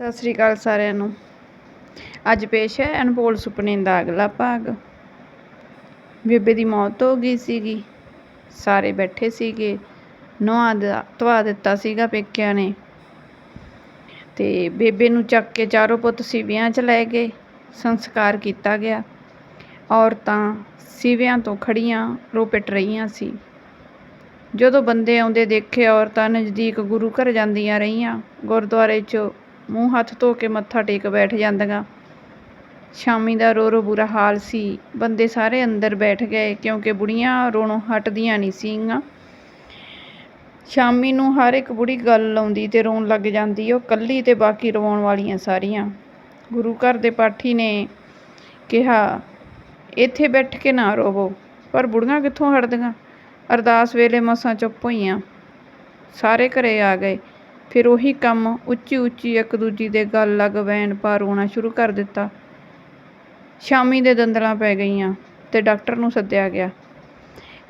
ਸਤਿ ਸ੍ਰੀ ਅਕਾਲ ਸਾਰਿਆਂ ਨੂੰ। ਅੱਜ ਪੇਸ਼ ਹੈ ਅਨਮੋਲ ਸੁਪਨੇ ਦਾ ਅਗਲਾ ਭਾਗ। ਬੇਬੇ ਦੀ ਮੌਤ ਹੋ ਗਈ ਸੀਗੀ। ਸਾਰੇ ਬੈਠੇ ਸੀਗੇ। ਨੁਹਾ ਧਵਾ ਦਿੱਤਾ ਸੀਗਾ ਪੇਕਿਆਂ ਨੇ। ਤੇ ਬੇਬੇ ਨੂੰ ਚੱਕ ਕੇ ਚਾਰੋਂ ਪੁੱਤ ਸਿਵਿਆਂ 'ਚ ਲੈ ਗਏ। ਸੰਸਕਾਰ ਕੀਤਾ ਗਿਆ। ਔਰਤਾਂ ਸਿਵਿਆਂ ਤੋਂ ਖੜੀਆਂ ਰੋ ਪਿੱਟ ਰਹੀਆਂ ਸੀ। ਜਦੋਂ ਬੰਦੇ ਆਉਂਦੇ ਦੇਖੇ ਔਰਤਾਂ ਨਜ਼ਦੀਕ ਗੁਰੂ ਘਰ ਜਾਂਦੀਆਂ ਰਹੀਆਂ। ਗੁਰਦੁਆਰੇ 'ਚ ਮੂੰਹ ਹੱਥ ਧੋ ਕੇ ਮੱਥਾ ਟੇਕ ਬੈਠ ਜਾਂਦੀਆਂ ਸ਼ਾਮੀ ਦਾ ਰੋ ਰੋ ਬੁਰਾ ਹਾਲ ਸੀ। ਬੰਦੇ ਸਾਰੇ ਅੰਦਰ ਬੈਠ ਗਏ ਕਿਉਂਕਿ ਬੁੜੀਆਂ ਰੋਣੋਂ ਹਟਦੀਆਂ ਨਹੀਂ ਸੀਗੀਆਂ। ਸ਼ਾਮੀ ਨੂੰ ਹਰ ਇੱਕ ਬੁੜੀ ਗੱਲ ਲਾਉਂਦੀ ਤੇ ਰੋਣ ਲੱਗ ਜਾਂਦੀ, ਉਹ ਕੱਲੀ ਤੇ ਬਾਕੀ ਰਵਾਉਣ ਵਾਲੀਆਂ ਸਾਰੀਆਂ। ਗੁਰੂ ਘਰ ਦੇ ਪਾਠੀ ਨੇ ਕਿਹਾ, ਇੱਥੇ ਬੈਠ ਕੇ ਨਾ ਰੋਵੋ, ਪਰ ਬੁੜੀਆਂ ਕਿੱਥੋਂ ਹਟਦੀਆਂ? ਅਰਦਾਸ ਵੇਲੇ ਮਸਾਂ ਚੁੱਪ ਹੋਈਆਂ। ਸਾਰੇ ਘਰੇ ਆ ਗਏ। ਫਿਰ ਉਹੀ ਕੰਮ ਉੱਚੀ ਉੱਚੀ ਇੱਕ ਦੂਜੀ ਦੇ ਗੱਲ ਲੱਗ ਵੈਣ ਪਾ ਰੋਣਾ ਸ਼ੁਰੂ ਕਰ ਦਿੱਤਾ। ਸ਼ਾਮੀ ਦੇ ਦੰਦਲਾਂ ਪੈ ਗਈਆਂ ਤੇ ਡਾਕਟਰ ਨੂੰ ਸੱਦਿਆ ਗਿਆ।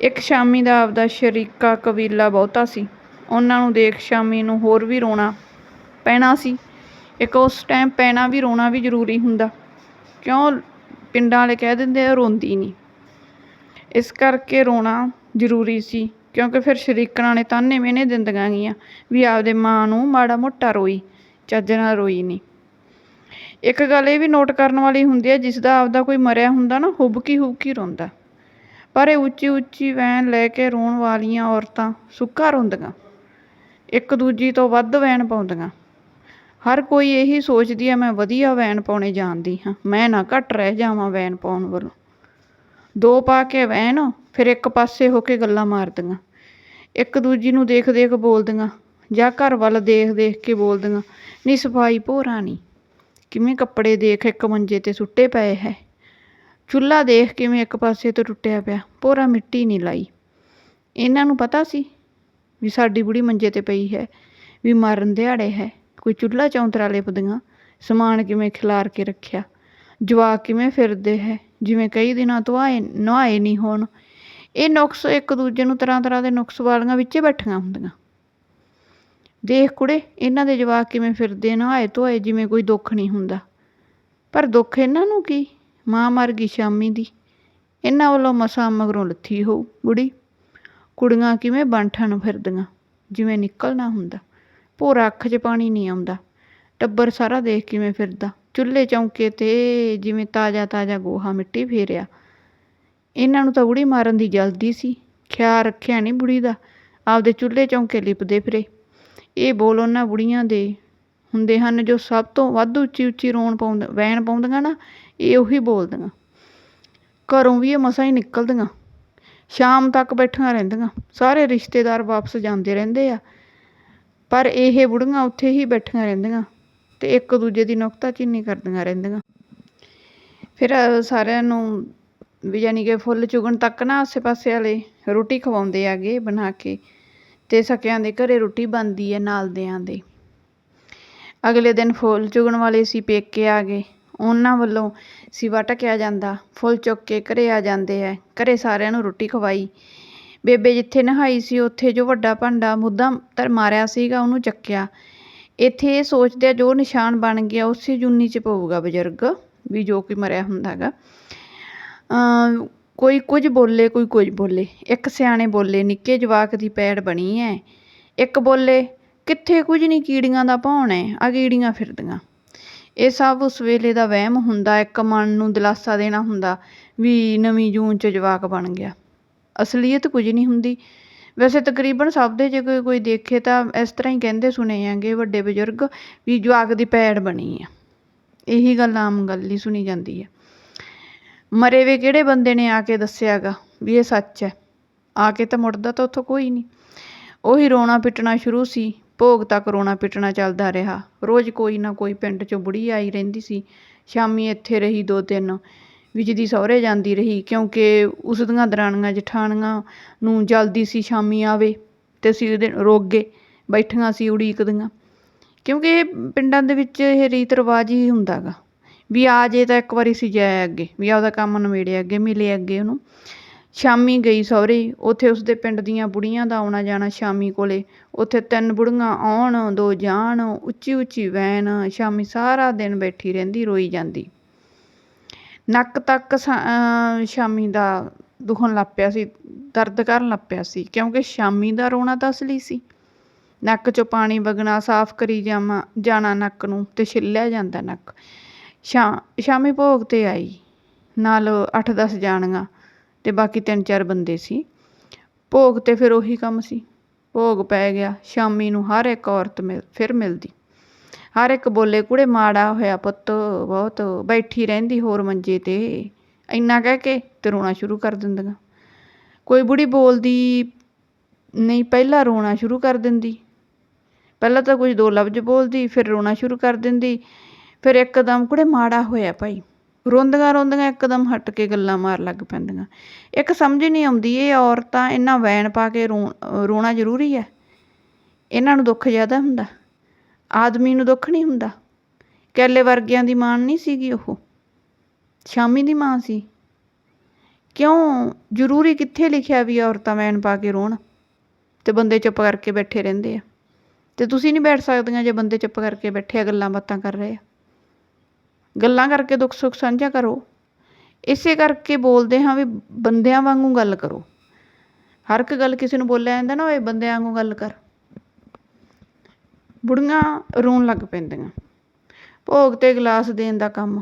ਇੱਕ ਸ਼ਾਮੀ ਦਾ ਆਪਦਾ ਸ਼ਰੀਕਾ ਕਬੀਲਾ ਬਹੁਤਾ ਸੀ। ਉਹਨਾਂ ਨੂੰ ਦੇਖ ਸ਼ਾਮੀ ਨੂੰ ਹੋਰ ਵੀ ਰੋਣਾ ਪੈਣਾ ਸੀ। ਇੱਕ ਉਸ ਟਾਈਮ ਪੈਣਾ ਵੀ, ਰੋਣਾ ਵੀ ਜ਼ਰੂਰੀ ਹੁੰਦਾ। ਕਿਉਂ ਪਿੰਡਾਂ ਵਾਲੇ ਕਹਿ ਦਿੰਦੇ ਆ, ਰੋਂਦੀ ਨਹੀਂ ਇਸ ਕਰਕੇ ਰੋਣਾ ਜ਼ਰੂਰੀ ਸੀ। ਕਿਉਂਕਿ ਫਿਰ ਸ਼ਰੀਕਣਾ ਨੇ ਤਾਨੇ ਮਿਹਣੇ ਦਿੰਦੀਆਂ ਗੀਆਂ ਵੀ ਆਪਦੇ ਮਾਂ ਨੂੰ ਮਾੜਾ ਮੋਟਾ ਰੋਈ, ਚੱਜ ਨਾਲ ਰੋਈ ਨਹੀਂ ਇੱਕ ਗੱਲ ਇਹ ਵੀ ਨੋਟ ਕਰਨ ਵਾਲੀ ਹੁੰਦੀ ਹੈ ਜਿਸ ਦਾ ਆਪਦਾ ਕੋਈ ਮਰਿਆ ਹੁੰਦਾ ਨਾ, ਹੁਬਕੀ ਹੁਬਕੀ ਰੋਂਦਾ। ਪਰ ਇਹ ਉੱਚੀ ਉੱਚੀ ਵੈਨ ਲੈ ਕੇ ਰੋਣ ਵਾਲੀਆਂ ਔਰਤਾਂ ਸੁੱਕਾ ਰੋਂਦੀਆਂ। ਇੱਕ ਦੂਜੀ ਤੋਂ ਵੱਧ ਵੈਨ ਪਾਉਂਦੀਆਂ। ਹਰ ਕੋਈ ਇਹੀ ਸੋਚਦੀ ਹੈ, ਮੈਂ ਵਧੀਆ ਵੈਨ ਪਾਉਣੇ ਜਾਣਦੀ ਹਾਂ, ਮੈਂ ਨਾ ਘੱਟ ਰਹਿ ਜਾਵਾਂ ਵੈਨ ਪਾਉਣ ਵੱਲੋਂ। ਦੋ ਪਾ ਕੇ ਵੈਨ ਫਿਰ ਇੱਕ ਪਾਸੇ ਹੋ ਕੇ ਗੱਲਾਂ ਮਾਰਦੀਆਂ। ਇੱਕ ਦੂਜੀ ਨੂੰ ਦੇਖ ਦੇਖ ਬੋਲਦੀਆਂ, ਜਾਂ ਘਰ ਵੱਲ ਦੇਖ ਦੇਖ ਕੇ ਬੋਲਦੀਆਂ ਨਹੀਂ ਸਫ਼ਾਈ ਭੋਰਾ ਨਹੀਂ ਕਿਵੇਂ ਕੱਪੜੇ ਦੇਖ ਇੱਕ ਮੰਜੇ ਤੇ ਸੁੱਟੇ ਪਏ ਹੈ? ਚੁੱਲ੍ਹਾ ਦੇਖ ਕਿਵੇਂ ਇੱਕ ਪਾਸੇ ਤੋਂ ਟੁੱਟਿਆ ਪਿਆ, ਭੋਰਾ ਮਿੱਟੀ ਨਹੀਂ ਲਾਈ। ਇਹਨਾਂ ਨੂੰ ਪਤਾ ਸੀ ਵੀ ਸਾਡੀ ਬੁੜੀ ਮੰਜੇ ਤੇ ਪਈ ਹੈ, ਵੀ ਮਰਨ ਦਿਹਾੜੇ ਹੈ, ਕੋਈ ਚੁੱਲ੍ਹਾ ਚੌਂਤਰਾ ਲਿਪਦੀਆਂ ਸਮਾਨ ਕਿਵੇਂ ਖਿਲਾਰ ਕੇ ਰੱਖਿਆ, ਜਵਾਕ ਕਿਵੇਂ ਫਿਰਦੇ ਹੈ, ਜਿਵੇਂ ਕਈ ਦਿਨਾਂ ਤੋਂ ਆਏ, ਨਹਾਏ ਨਹੀਂ ਹੋਣ ਇਹ ਨੁਕਸ ਇੱਕ ਦੂਜੇ ਨੂੰ ਤਰ੍ਹਾਂ ਤਰ੍ਹਾਂ ਦੇ ਨੁਕਸ ਵਾਲੀਆਂ ਵਿੱਚੇ ਬੈਠੀਆਂ ਹੁੰਦੀਆਂ। ਦੇਖ ਕੁੜੇ, ਇਹਨਾਂ ਦੇ ਜਵਾਕ ਕਿਵੇਂ ਫਿਰਦੇ ਨਹਾਏ ਧੋਏ ਜਿਵੇਂ ਕੋਈ ਦੁੱਖ ਨਹੀਂ ਹੁੰਦਾ। ਪਰ ਦੁੱਖ ਇਹਨਾਂ ਨੂੰ ਕੀ? ਮਾਂ ਮਰ ਗਈ ਸ਼ਾਮੀ ਦੀ। ਇਹਨਾਂ ਵੱਲੋਂ ਮਸਾਂ ਮਗਰੋਂ ਲੱਥੀ ਹੋਊ ਬੁੜੀ। ਕੁੜੀਆਂ ਕਿਵੇਂ ਬੰਠਣ ਫਿਰਦੀਆਂ, ਜਿਵੇਂ ਨਿਕਲਣਾ ਹੁੰਦਾ। ਭੋਰਾ ਅੱਖ 'ਚ ਪਾਣੀ ਨਹੀਂ ਆਉਂਦਾ। ਟੱਬਰ ਸਾਰਾ ਦੇਖ ਕਿਵੇਂ ਫਿਰਦਾ। ਚੁੱਲ੍ਹੇ ਚੌਂਕੇ ਤੇ ਜਿਵੇਂ ਤਾਜ਼ਾ ਤਾਜ਼ਾ ਗੋਹਾ ਮਿੱਟੀ ਫੇਰਿਆ। ਇਹਨਾਂ ਨੂੰ ਤਾਂ ਬੁੜੀ ਮਾਰਨ ਦੀ ਜਲਦੀ ਸੀ। ਖਿਆਲ ਰੱਖਿਆ ਨਹੀਂ ਬੁੜੀ ਦਾ। ਆਪਦੇ ਚੁੱਲ੍ਹੇ ਚੌਂਕੇ ਲਿਪਦੇ ਫਿਰੇ। ਇਹ ਬੋਲ ਉਹਨਾਂ ਬੁੜੀਆਂ ਦੇ ਹੁੰਦੇ ਹਨ ਜੋ ਸਭ ਤੋਂ ਵੱਧ ਉੱਚੀ ਉੱਚੀ ਰੋਣ ਪਾਉਂਦ ਵੈਣ ਪਾਉਂਦੀਆਂ ਨਾ, ਇਹ ਉਹੀ ਬੋਲਦੀਆਂ। ਘਰੋਂ ਵੀ ਇਹ ਮਸਾਂ ਹੀ ਨਿਕਲਦੀਆਂ। ਸ਼ਾਮ ਤੱਕ ਬੈਠੀਆਂ ਰਹਿੰਦੀਆਂ। ਸਾਰੇ ਰਿਸ਼ਤੇਦਾਰ ਵਾਪਸ ਜਾਂਦੇ ਰਹਿੰਦੇ ਆ। ਪਰ ਇਹ ਬੁੜੀਆਂ ਉੱਥੇ ਹੀ ਬੈਠੀਆਂ ਰਹਿੰਦੀਆਂ ਤੇ ਇੱਕ ਦੂਜੇ ਦੀ ਨੁਕਤਾਚੀਨੀ ਕਰਦੀਆਂ ਰਹਿੰਦੀਆਂ। ਫਿਰ ਸਾਰਿਆਂ ਨੂੰ ਵੀ ਯਾਨੀ ਕਿ ਫੁੱਲ ਚੁਗਣ ਤੱਕ ਨਾ ਆਸੇ ਪਾਸੇ ਵਾਲੇ ਰੋਟੀ ਖਵਾਉਂਦੇ ਆਗੇ ਬਣਾ ਕੇ ਤੇ ਸਕਿਆਂ ਦੇ ਘਰੇ ਰੋਟੀ ਬਣਦੀ ਹੈ ਨਾਲਦਿਆਂ ਦੇ। ਅਗਲੇ ਦਿਨ ਫੁੱਲ ਚੁਗਣ ਵਾਲੇ ਸੀ ਪੇਕੇ ਆ ਗਏ। ਉਹਨਾਂ ਵੱਲੋਂ ਸਿਵਾ ਟਕਿਆ ਜਾਂਦਾ, ਫੁੱਲ ਚੁੱਕ ਕੇ ਘਰੇ ਆ ਜਾਂਦੇ ਐ। ਘਰੇ ਸਾਰਿਆਂ ਨੂੰ ਰੋਟੀ ਖਵਾਈ। ਬੇਬੇ ਜਿੱਥੇ ਨਹਾਈ ਸੀ, ਉੱਥੇ ਜੋ ਵੱਡਾ ਭਾਂਡਾ ਮੁੱਦਾ ਤਰ ਮਾਰਿਆ ਸੀਗਾ, ਉਹਨੂੰ ਚੱਕਿਆ। ਇੱਥੇ ਇਹ ਸੋਚਦੇ ਆ ਜੋ ਨਿਸ਼ਾਨ ਬਣ ਗਿਆ, ਉਸੇ ਜੁੰਨੀ 'ਚ ਪਊਗਾ ਬਜ਼ੁਰਗ, ਵੀ ਜੋ ਕਿ ਮਰਿਆ ਹੁੰਦਾ ਹੈਗਾ। ਕੋਈ ਕੁਝ ਬੋਲੇ, ਕੋਈ ਕੁਝ ਬੋਲੇ। ਇੱਕ ਸਿਆਣੇ ਬੋਲੇ, ਨਿੱਕੇ ਜਵਾਕ ਦੀ ਪੈੜ ਬਣੀ ਹੈ ਇੱਕ ਬੋਲੇ, ਕਿੱਥੇ ਕੁਝ ਨਹੀਂ ਕੀੜੀਆਂ ਦਾ ਭੌਣ ਹੈ ਆ ਕੀੜੀਆਂ ਫਿਰਦੀਆਂ। ਇਹ ਸਭ ਉਸ ਵੇਲੇ ਦਾ ਵਹਿਮ ਹੁੰਦਾ, ਇੱਕ ਮਨ ਨੂੰ ਦਿਲਾਸਾ ਦੇਣਾ ਹੁੰਦਾ ਵੀ ਨਵੀਂ ਜੂਨ 'ਚ ਜਵਾਕ ਬਣ ਗਿਆ। ਅਸਲੀਅਤ ਕੁਝ ਨਹੀਂ ਹੁੰਦੀ। ਵੈਸੇ ਤਕਰੀਬਨ ਸਭ ਦੇ ਜੇ ਕੋਈ ਕੋਈ ਦੇਖੇ ਤਾਂ ਇਸ ਤਰ੍ਹਾਂ ਹੀ ਕਹਿੰਦੇ ਸੁਣੇ ਹੈਗੇ ਵੱਡੇ ਬਜ਼ੁਰਗ ਵੀ ਜਵਾਕ ਦੀ ਪੈੜ ਬਣੀ ਆ ਇਹੀ ਗੱਲ ਆਮ ਗੱਲ ਹੀ ਸੁਣੀ ਜਾਂਦੀ ਹੈ ਮਰੇ ਵੇ ਕਿਹੜੇ ਬੰਦੇ ਨੇ ਆ ਕੇ ਦੱਸਿਆਗਾ ਵੀ ਇਹ ਸੱਚ ਹੈ। ਆ ਕੇ ਤਾਂ ਮੁੜਦਾ ਤਾਂ ਉੱਥੋਂ ਕੋਈ ਨਹੀਂ। ਉਹੀ ਰੋਣਾ ਪਿੱਟਣਾ ਸ਼ੁਰੂ ਸੀ। ਭੋਗ ਤੱਕ ਰੋਣਾ ਪਿੱਟਣਾ ਚੱਲਦਾ ਰਿਹਾ। ਰੋਜ਼ ਕੋਈ ਨਾ ਕੋਈ ਪਿੰਡ 'ਚੋਂ ਬੁੜੀ ਆਈ ਰਹਿੰਦੀ ਸੀ। ਸ਼ਾਮੀ ਇੱਥੇ ਰਹੀ ਦੋ ਤਿੰਨ ਵਿੱਚ ਦੀ ਸਹੁਰੇ ਜਾਂਦੀ ਰਹੀ ਕਿਉਂਕਿ ਉਸ ਦੀਆਂ ਦਰਾਣੀਆਂ ਜਠਾਣੀਆਂ ਨੂੰ ਜਲਦੀ ਸੀ ਸ਼ਾਮੀ ਆਵੇ ਤੇ ਅਸੀਂ ਉਹਦੇ ਰੋਗੇ ਬੈਠੀਆਂ ਸੀ ਉਡੀਕਦੀਆਂ। ਕਿਉਂਕਿ ਇਹ ਪਿੰਡਾਂ ਦੇ ਵਿੱਚ ਇਹ ਰੀਤ ਰਿਵਾਜ ਹੀ ਹੁੰਦਾ ਗਾ ਵੀ ਆ ਜੇ ਤਾਂ ਇੱਕ ਵਾਰੀ ਸੀ ਜਾਇਆ ਅੱਗੇ, ਵੀ ਆਪਦਾ ਕੰਮ ਨਿਬੇੜਿਆ ਅੱਗੇ, ਮਿਲੇ ਅੱਗੇ ਉਹਨੂੰ। ਸ਼ਾਮੀ ਗਈ ਸਹੁਰੇ, ਉੱਥੇ ਉਸਦੇ ਪਿੰਡ ਦੀਆਂ ਬੁੜੀਆਂ ਦਾ ਆਉਣਾ ਜਾਣਾ ਸ਼ਾਮੀ ਕੋਲੇ। ਉੱਥੇ ਤਿੰਨ ਬੁੜੀਆਂ ਆਉਣ, ਦੋ ਜਾਣ, ਉੱਚੀ ਉੱਚੀ ਵੈਨ ਸ਼ਾਮੀ ਸਾਰਾ ਦਿਨ ਬੈਠੀ ਰਹਿੰਦੀ, ਰੋਈ ਜਾਂਦੀ। ਨੱਕ ਤੱਕ ਸ਼ਾਮੀ ਦਾ ਦੁਖਣ ਲੱਗ ਪਿਆ ਸੀ, ਦਰਦ ਕਰਨ ਲੱਗ ਪਿਆ ਸੀ, ਕਿਉਂਕਿ ਸ਼ਾਮੀ ਦਾ ਰੋਣਾ ਤਾਂ ਅਸਲੀ ਸੀ। ਨੱਕ 'ਚੋਂ ਪਾਣੀ ਵਗਣਾ, ਸਾਫ਼ ਕਰੀ ਜਾਵਾਂ, ਜਾਣਾ ਨੱਕ ਨੂੰ ਤੇ ਛਿੱਲਿਆ ਜਾਂਦਾ ਨੱਕ। ਸ਼ਾ ਸ਼ਾਮੀ ਭੋਗ 'ਤੇ ਆਈ। ਨਾਲ ਅੱਠ ਦਸ ਜਾਣੀਆਂ ਅਤੇ ਬਾਕੀ ਤਿੰਨ ਚਾਰ ਬੰਦੇ ਸੀ। ਭੋਗ 'ਤੇ ਫਿਰ ਉਹੀ ਕੰਮ ਸੀ। ਭੋਗ ਪੈ ਗਿਆ, ਸ਼ਾਮੀ ਨੂੰ ਹਰ ਇੱਕ ਔਰਤ ਮਿਲ, ਫਿਰ ਮਿਲਦੀ। ਹਰ ਇੱਕ ਬੋਲੇ, ਕੁੜੇ, ਮਾੜਾ ਹੋਇਆ ਪੁੱਤ, ਬਹੁਤ ਬੈਠੀ ਰਹਿੰਦੀ ਹੋਰ ਮੰਜੇ 'ਤੇ। ਇੰਨਾ ਕਹਿ ਕੇ ਅਤੇ ਰੋਣਾ ਸ਼ੁਰੂ ਕਰ ਦਿੰਦੀਆਂ। ਕੋਈ ਬੁੜੀ ਬੋਲਦੀ, ਨਹੀਂ, ਪਹਿਲਾਂ ਰੋਣਾ ਸ਼ੁਰੂ ਕਰ ਦਿੰਦੀ। ਪਹਿਲਾਂ ਤਾਂ ਕੁਝ ਦੋ ਲਫ਼ਜ਼ ਬੋਲਦੀ, ਫਿਰ ਰੋਣਾ ਸ਼ੁਰੂ ਕਰ ਦਿੰਦੀ। ਫਿਰ ਇੱਕਦਮ ਕੁੜੇ ਮਾੜਾ ਹੋਇਆ ਭਾਈ। ਰੋਂਦੀਆਂ ਰੋਂਦੀਆਂ ਇੱਕਦਮ ਹਟ ਕੇ ਗੱਲਾਂ ਮਾਰ ਲੱਗ ਪੈਂਦੀਆਂ। ਇੱਕ ਸਮਝ ਨਹੀਂ ਆਉਂਦੀ ਇਹ ਔਰਤਾਂ ਇੰਨਾ ਵੈਣ ਪਾ ਕੇ ਰੋ, ਰੋਣਾ ਜ਼ਰੂਰੀ ਹੈ। ਇਹਨਾਂ ਨੂੰ ਦੁੱਖ ਜ਼ਿਆਦਾ ਹੁੰਦਾ। ਆਦਮੀ ਨੂੰ ਦੁੱਖ ਨਹੀਂ ਹੁੰਦਾ। ਕੈਲੇ ਵਰਗਿਆਂ ਦੀ ਮਾਂ ਨਹੀਂ ਸੀਗੀ ਉਹ। ਸ਼ਾਮੀ ਦੀ ਮਾਂ ਸੀ। ਕਿਉਂ ਜ਼ਰੂਰੀ ਕਿੱਥੇ ਲਿਖਿਆ ਵੀ ਔਰਤਾਂ ਵੈਣ ਪਾ ਕੇ ਰੋਣ? ਤੇ ਬੰਦੇ ਚੁੱਪ ਕਰਕੇ ਬੈਠੇ ਰਹਿੰਦੇ ਆ। ਤੇ ਤੁਸੀਂ ਨਹੀਂ ਬੈਠ ਸਕਦੀਆਂ ਜੇ ਬੰਦੇ ਚੁੱਪ ਕਰਕੇ ਬੈਠੇ ਆ, ਗੱਲਾਂ ਬਾਤਾਂ ਕਰ ਰਹੇ ਆ। ਗੱਲਾਂ ਕਰਕੇ ਦੁੱਖ ਸੁੱਖ ਸਾਂਝਾ ਕਰੋ। ਇਸੇ ਕਰਕੇ ਬੋਲਦੇ ਹਾਂ ਵੀ ਬੰਦਿਆਂ ਵਾਂਗੂ ਗੱਲ ਕਰੋ। ਹਰ ਇੱਕ ਗੱਲ ਕਿਸੇ ਨੂੰ ਬੋਲਿਆ ਜਾਂਦਾ ਨਾ, ਓਏ ਬੰਦਿਆਂ ਵਾਂਗੂ ਗੱਲ ਕਰ। ਬੁੜੀਆਂ ਰੋਣ ਲੱਗ ਪੈਂਦੀਆਂ। ਭੋਗ ਤੇ ਗਲਾਸ ਦੇਣ ਦਾ ਕੰਮ।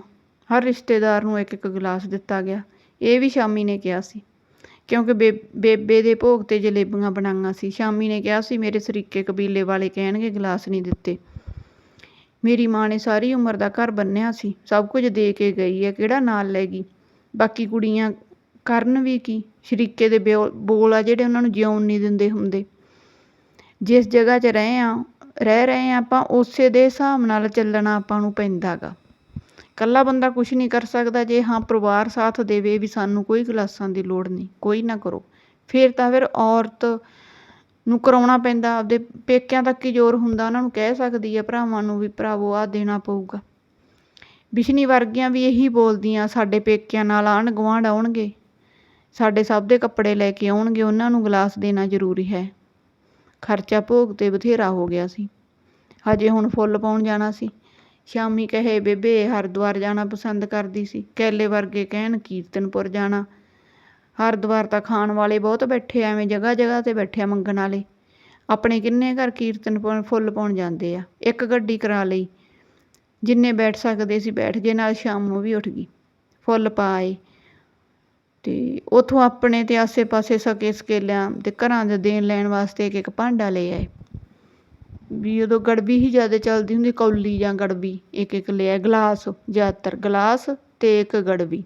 ਹਰ ਰਿਸ਼ਤੇਦਾਰ ਨੂੰ ਇੱਕ ਇੱਕ ਗਲਾਸ ਦਿੱਤਾ ਗਿਆ। ਇਹ ਵੀ ਸ਼ਾਮੀ ਨੇ ਕਿਹਾ ਸੀ। ਕਿਉਂਕਿ ਬੇ, ਬੇਬੇ ਦੇ ਭੋਗ ਤੇ ਜਲੇਬੀਆਂ ਬਣਾਈਆਂ ਸੀ। ਸ਼ਾਮੀ ਨੇ ਕਿਹਾ ਸੀ, ਮੇਰੇ ਸਰੀਕੇ ਕਬੀਲੇ ਵਾਲੇ ਕਹਿਣਗੇ, ਗਲਾਸ ਨਹੀਂ ਦਿੱਤੇ। ਮੇਰੀ ਮਾਂ ਨੇ ਸਾਰੀ ਉਮਰ ਦਾ ਘਰ ਬੰਨਿਆ ਸੀ, ਸਭ ਕੁਝ ਦੇ ਕੇ ਗਈ ਹੈ, ਕਿਹੜਾ ਨਾਲ ਲੈ ਗਈ? ਬਾਕੀ ਕੁੜੀਆਂ ਕਰਨ ਵੀ ਕੀ, ਸ਼ਰੀਕੇ ਦੇ ਬੋਲ ਆ ਜਿਹੜੇ ਉਹਨਾਂ ਨੂੰ ਜਿਉਣ ਨਹੀਂ ਦਿੰਦੇ ਹੁੰਦੇ। ਜਿਸ ਜਗ੍ਹਾ 'ਚ ਰਹੇ ਆ, ਰਹਿ ਰਹੇ ਆ ਆਪਾਂ, ਉਸੇ ਦੇ ਹਿਸਾਬ ਨਾਲ ਚੱਲਣਾ ਆਪਾਂ ਨੂੰ ਪੈਂਦਾ ਗਾ ਇਕੱਲਾ ਬੰਦਾ ਕੁਝ ਨਹੀਂ ਕਰ ਸਕਦਾ ਜੇ ਹਾਂ ਪਰਿਵਾਰ ਸਾਥ ਦੇਵੇ ਵੀ ਸਾਨੂੰ ਕੋਈ ਕਲਾਸਾਂ ਦੀ ਲੋੜ ਨਹੀਂ, ਕੋਈ ਨਾ ਕਰੋ। ਫਿਰ ਤਾਂ ਫਿਰ ਔਰਤ ਨੂੰ ਕਰਾਉਣਾ ਪੈਂਦਾ, ਆਪਦੇ ਪੇਕਿਆਂ ਤੱਕ ਹੀ ਜ਼ੋਰ ਹੁੰਦਾ, ਉਹਨਾਂ ਨੂੰ ਕਹਿ ਸਕਦੀ ਹੈ ਭਰਾਵਾਂ ਨੂੰ ਵੀ ਭਰਾਵੋ ਆ ਦੇਣਾ ਪਊਗਾ। ਬਿਸ਼ਨੀ ਵਰਗੀਆਂ ਵੀ ਇਹੀ ਬੋਲਦੀਆਂ, ਸਾਡੇ ਪੇਕਿਆਂ ਨਾਲ ਆਂਢ ਗੁਆਂਢ ਆਉਣਗੇ, ਸਾਡੇ ਸਭ ਦੇ ਕੱਪੜੇ ਲੈ ਕੇ ਆਉਣਗੇ, ਉਹਨਾਂ ਨੂੰ ਗਲਾਸ ਦੇਣਾ ਜ਼ਰੂਰੀ ਹੈ। ਖਰਚਾ ਭੋਗ ਤੇ ਬਥੇਰਾ ਹੋ ਗਿਆ ਸੀ। ਹਜੇ ਹੁਣ ਫੁੱਲ ਪਾਉਣ ਜਾਣਾ ਸੀ। ਸ਼ਾਮੀ ਕਹੇ, ਬੇਬੇ, ਹਰਿਦੁਆਰ ਜਾਣਾ ਪਸੰਦ ਕਰਦੀ ਸੀ। ਕੈਲੇ ਵਰਗੇ ਕਹਿਣ, ਕੀਰਤਨਪੁਰ ਜਾਣਾ। ਹਰਿਦੁਆਰ ਤਾਂ ਖਾਣ ਵਾਲੇ ਬਹੁਤ ਬੈਠੇ ਐਵੇਂ ਜਗ੍ਹਾ ਜਗ੍ਹਾ ਤੇ ਬੈਠੇ ਆ ਮੰਗਣ ਵਾਲੇ। ਆਪਣੇ ਕਿੰਨੇ ਘਰ ਕੀਰਤਨ ਪਾਉਣ, ਫੁੱਲ ਪਾਉਣ ਜਾਂਦੇ ਆ। ਇੱਕ ਗੱਡੀ ਕਰਾ ਲਈ। ਜਿੰਨੇ ਬੈਠ ਸਕਦੇ ਸੀ ਬੈਠ ਗਏ ਨਾਲ ਸ਼ਾਮ ਨੂੰ ਵੀ ਉੱਠ ਗਈ। ਫੁੱਲ ਪਾਏ। ਤੇ ਉਥੋਂ ਆਪਣੇ ਤੇ ਆਸੇ-ਪਾਸੇ ਸਕੇ ਸਕੇਲਿਆਂ ਤੇ ਘਰਾਂ ਦੇ ਦੇਣ ਲੈਣ ਵਾਸਤੇ ਇੱਕ ਇੱਕ ਭਾਂਡਾ ਲੈ ਆਏ। ਵੀ ਉਦੋਂ ਗੜਬੀ ਹੀ ਜ਼ਿਆਦਾ ਚੱਲਦੀ ਹੁੰਦੀ, ਕੌਲੀ ਜਾਂ ਗੜਬੀ। ਇੱਕ ਇੱਕ ਲਿਆ ਗਲਾਸ, ਜ਼ਿਆਦਾਤਰ ਗਲਾਸ ਤੇ ਇੱਕ ਗੜਬੀ।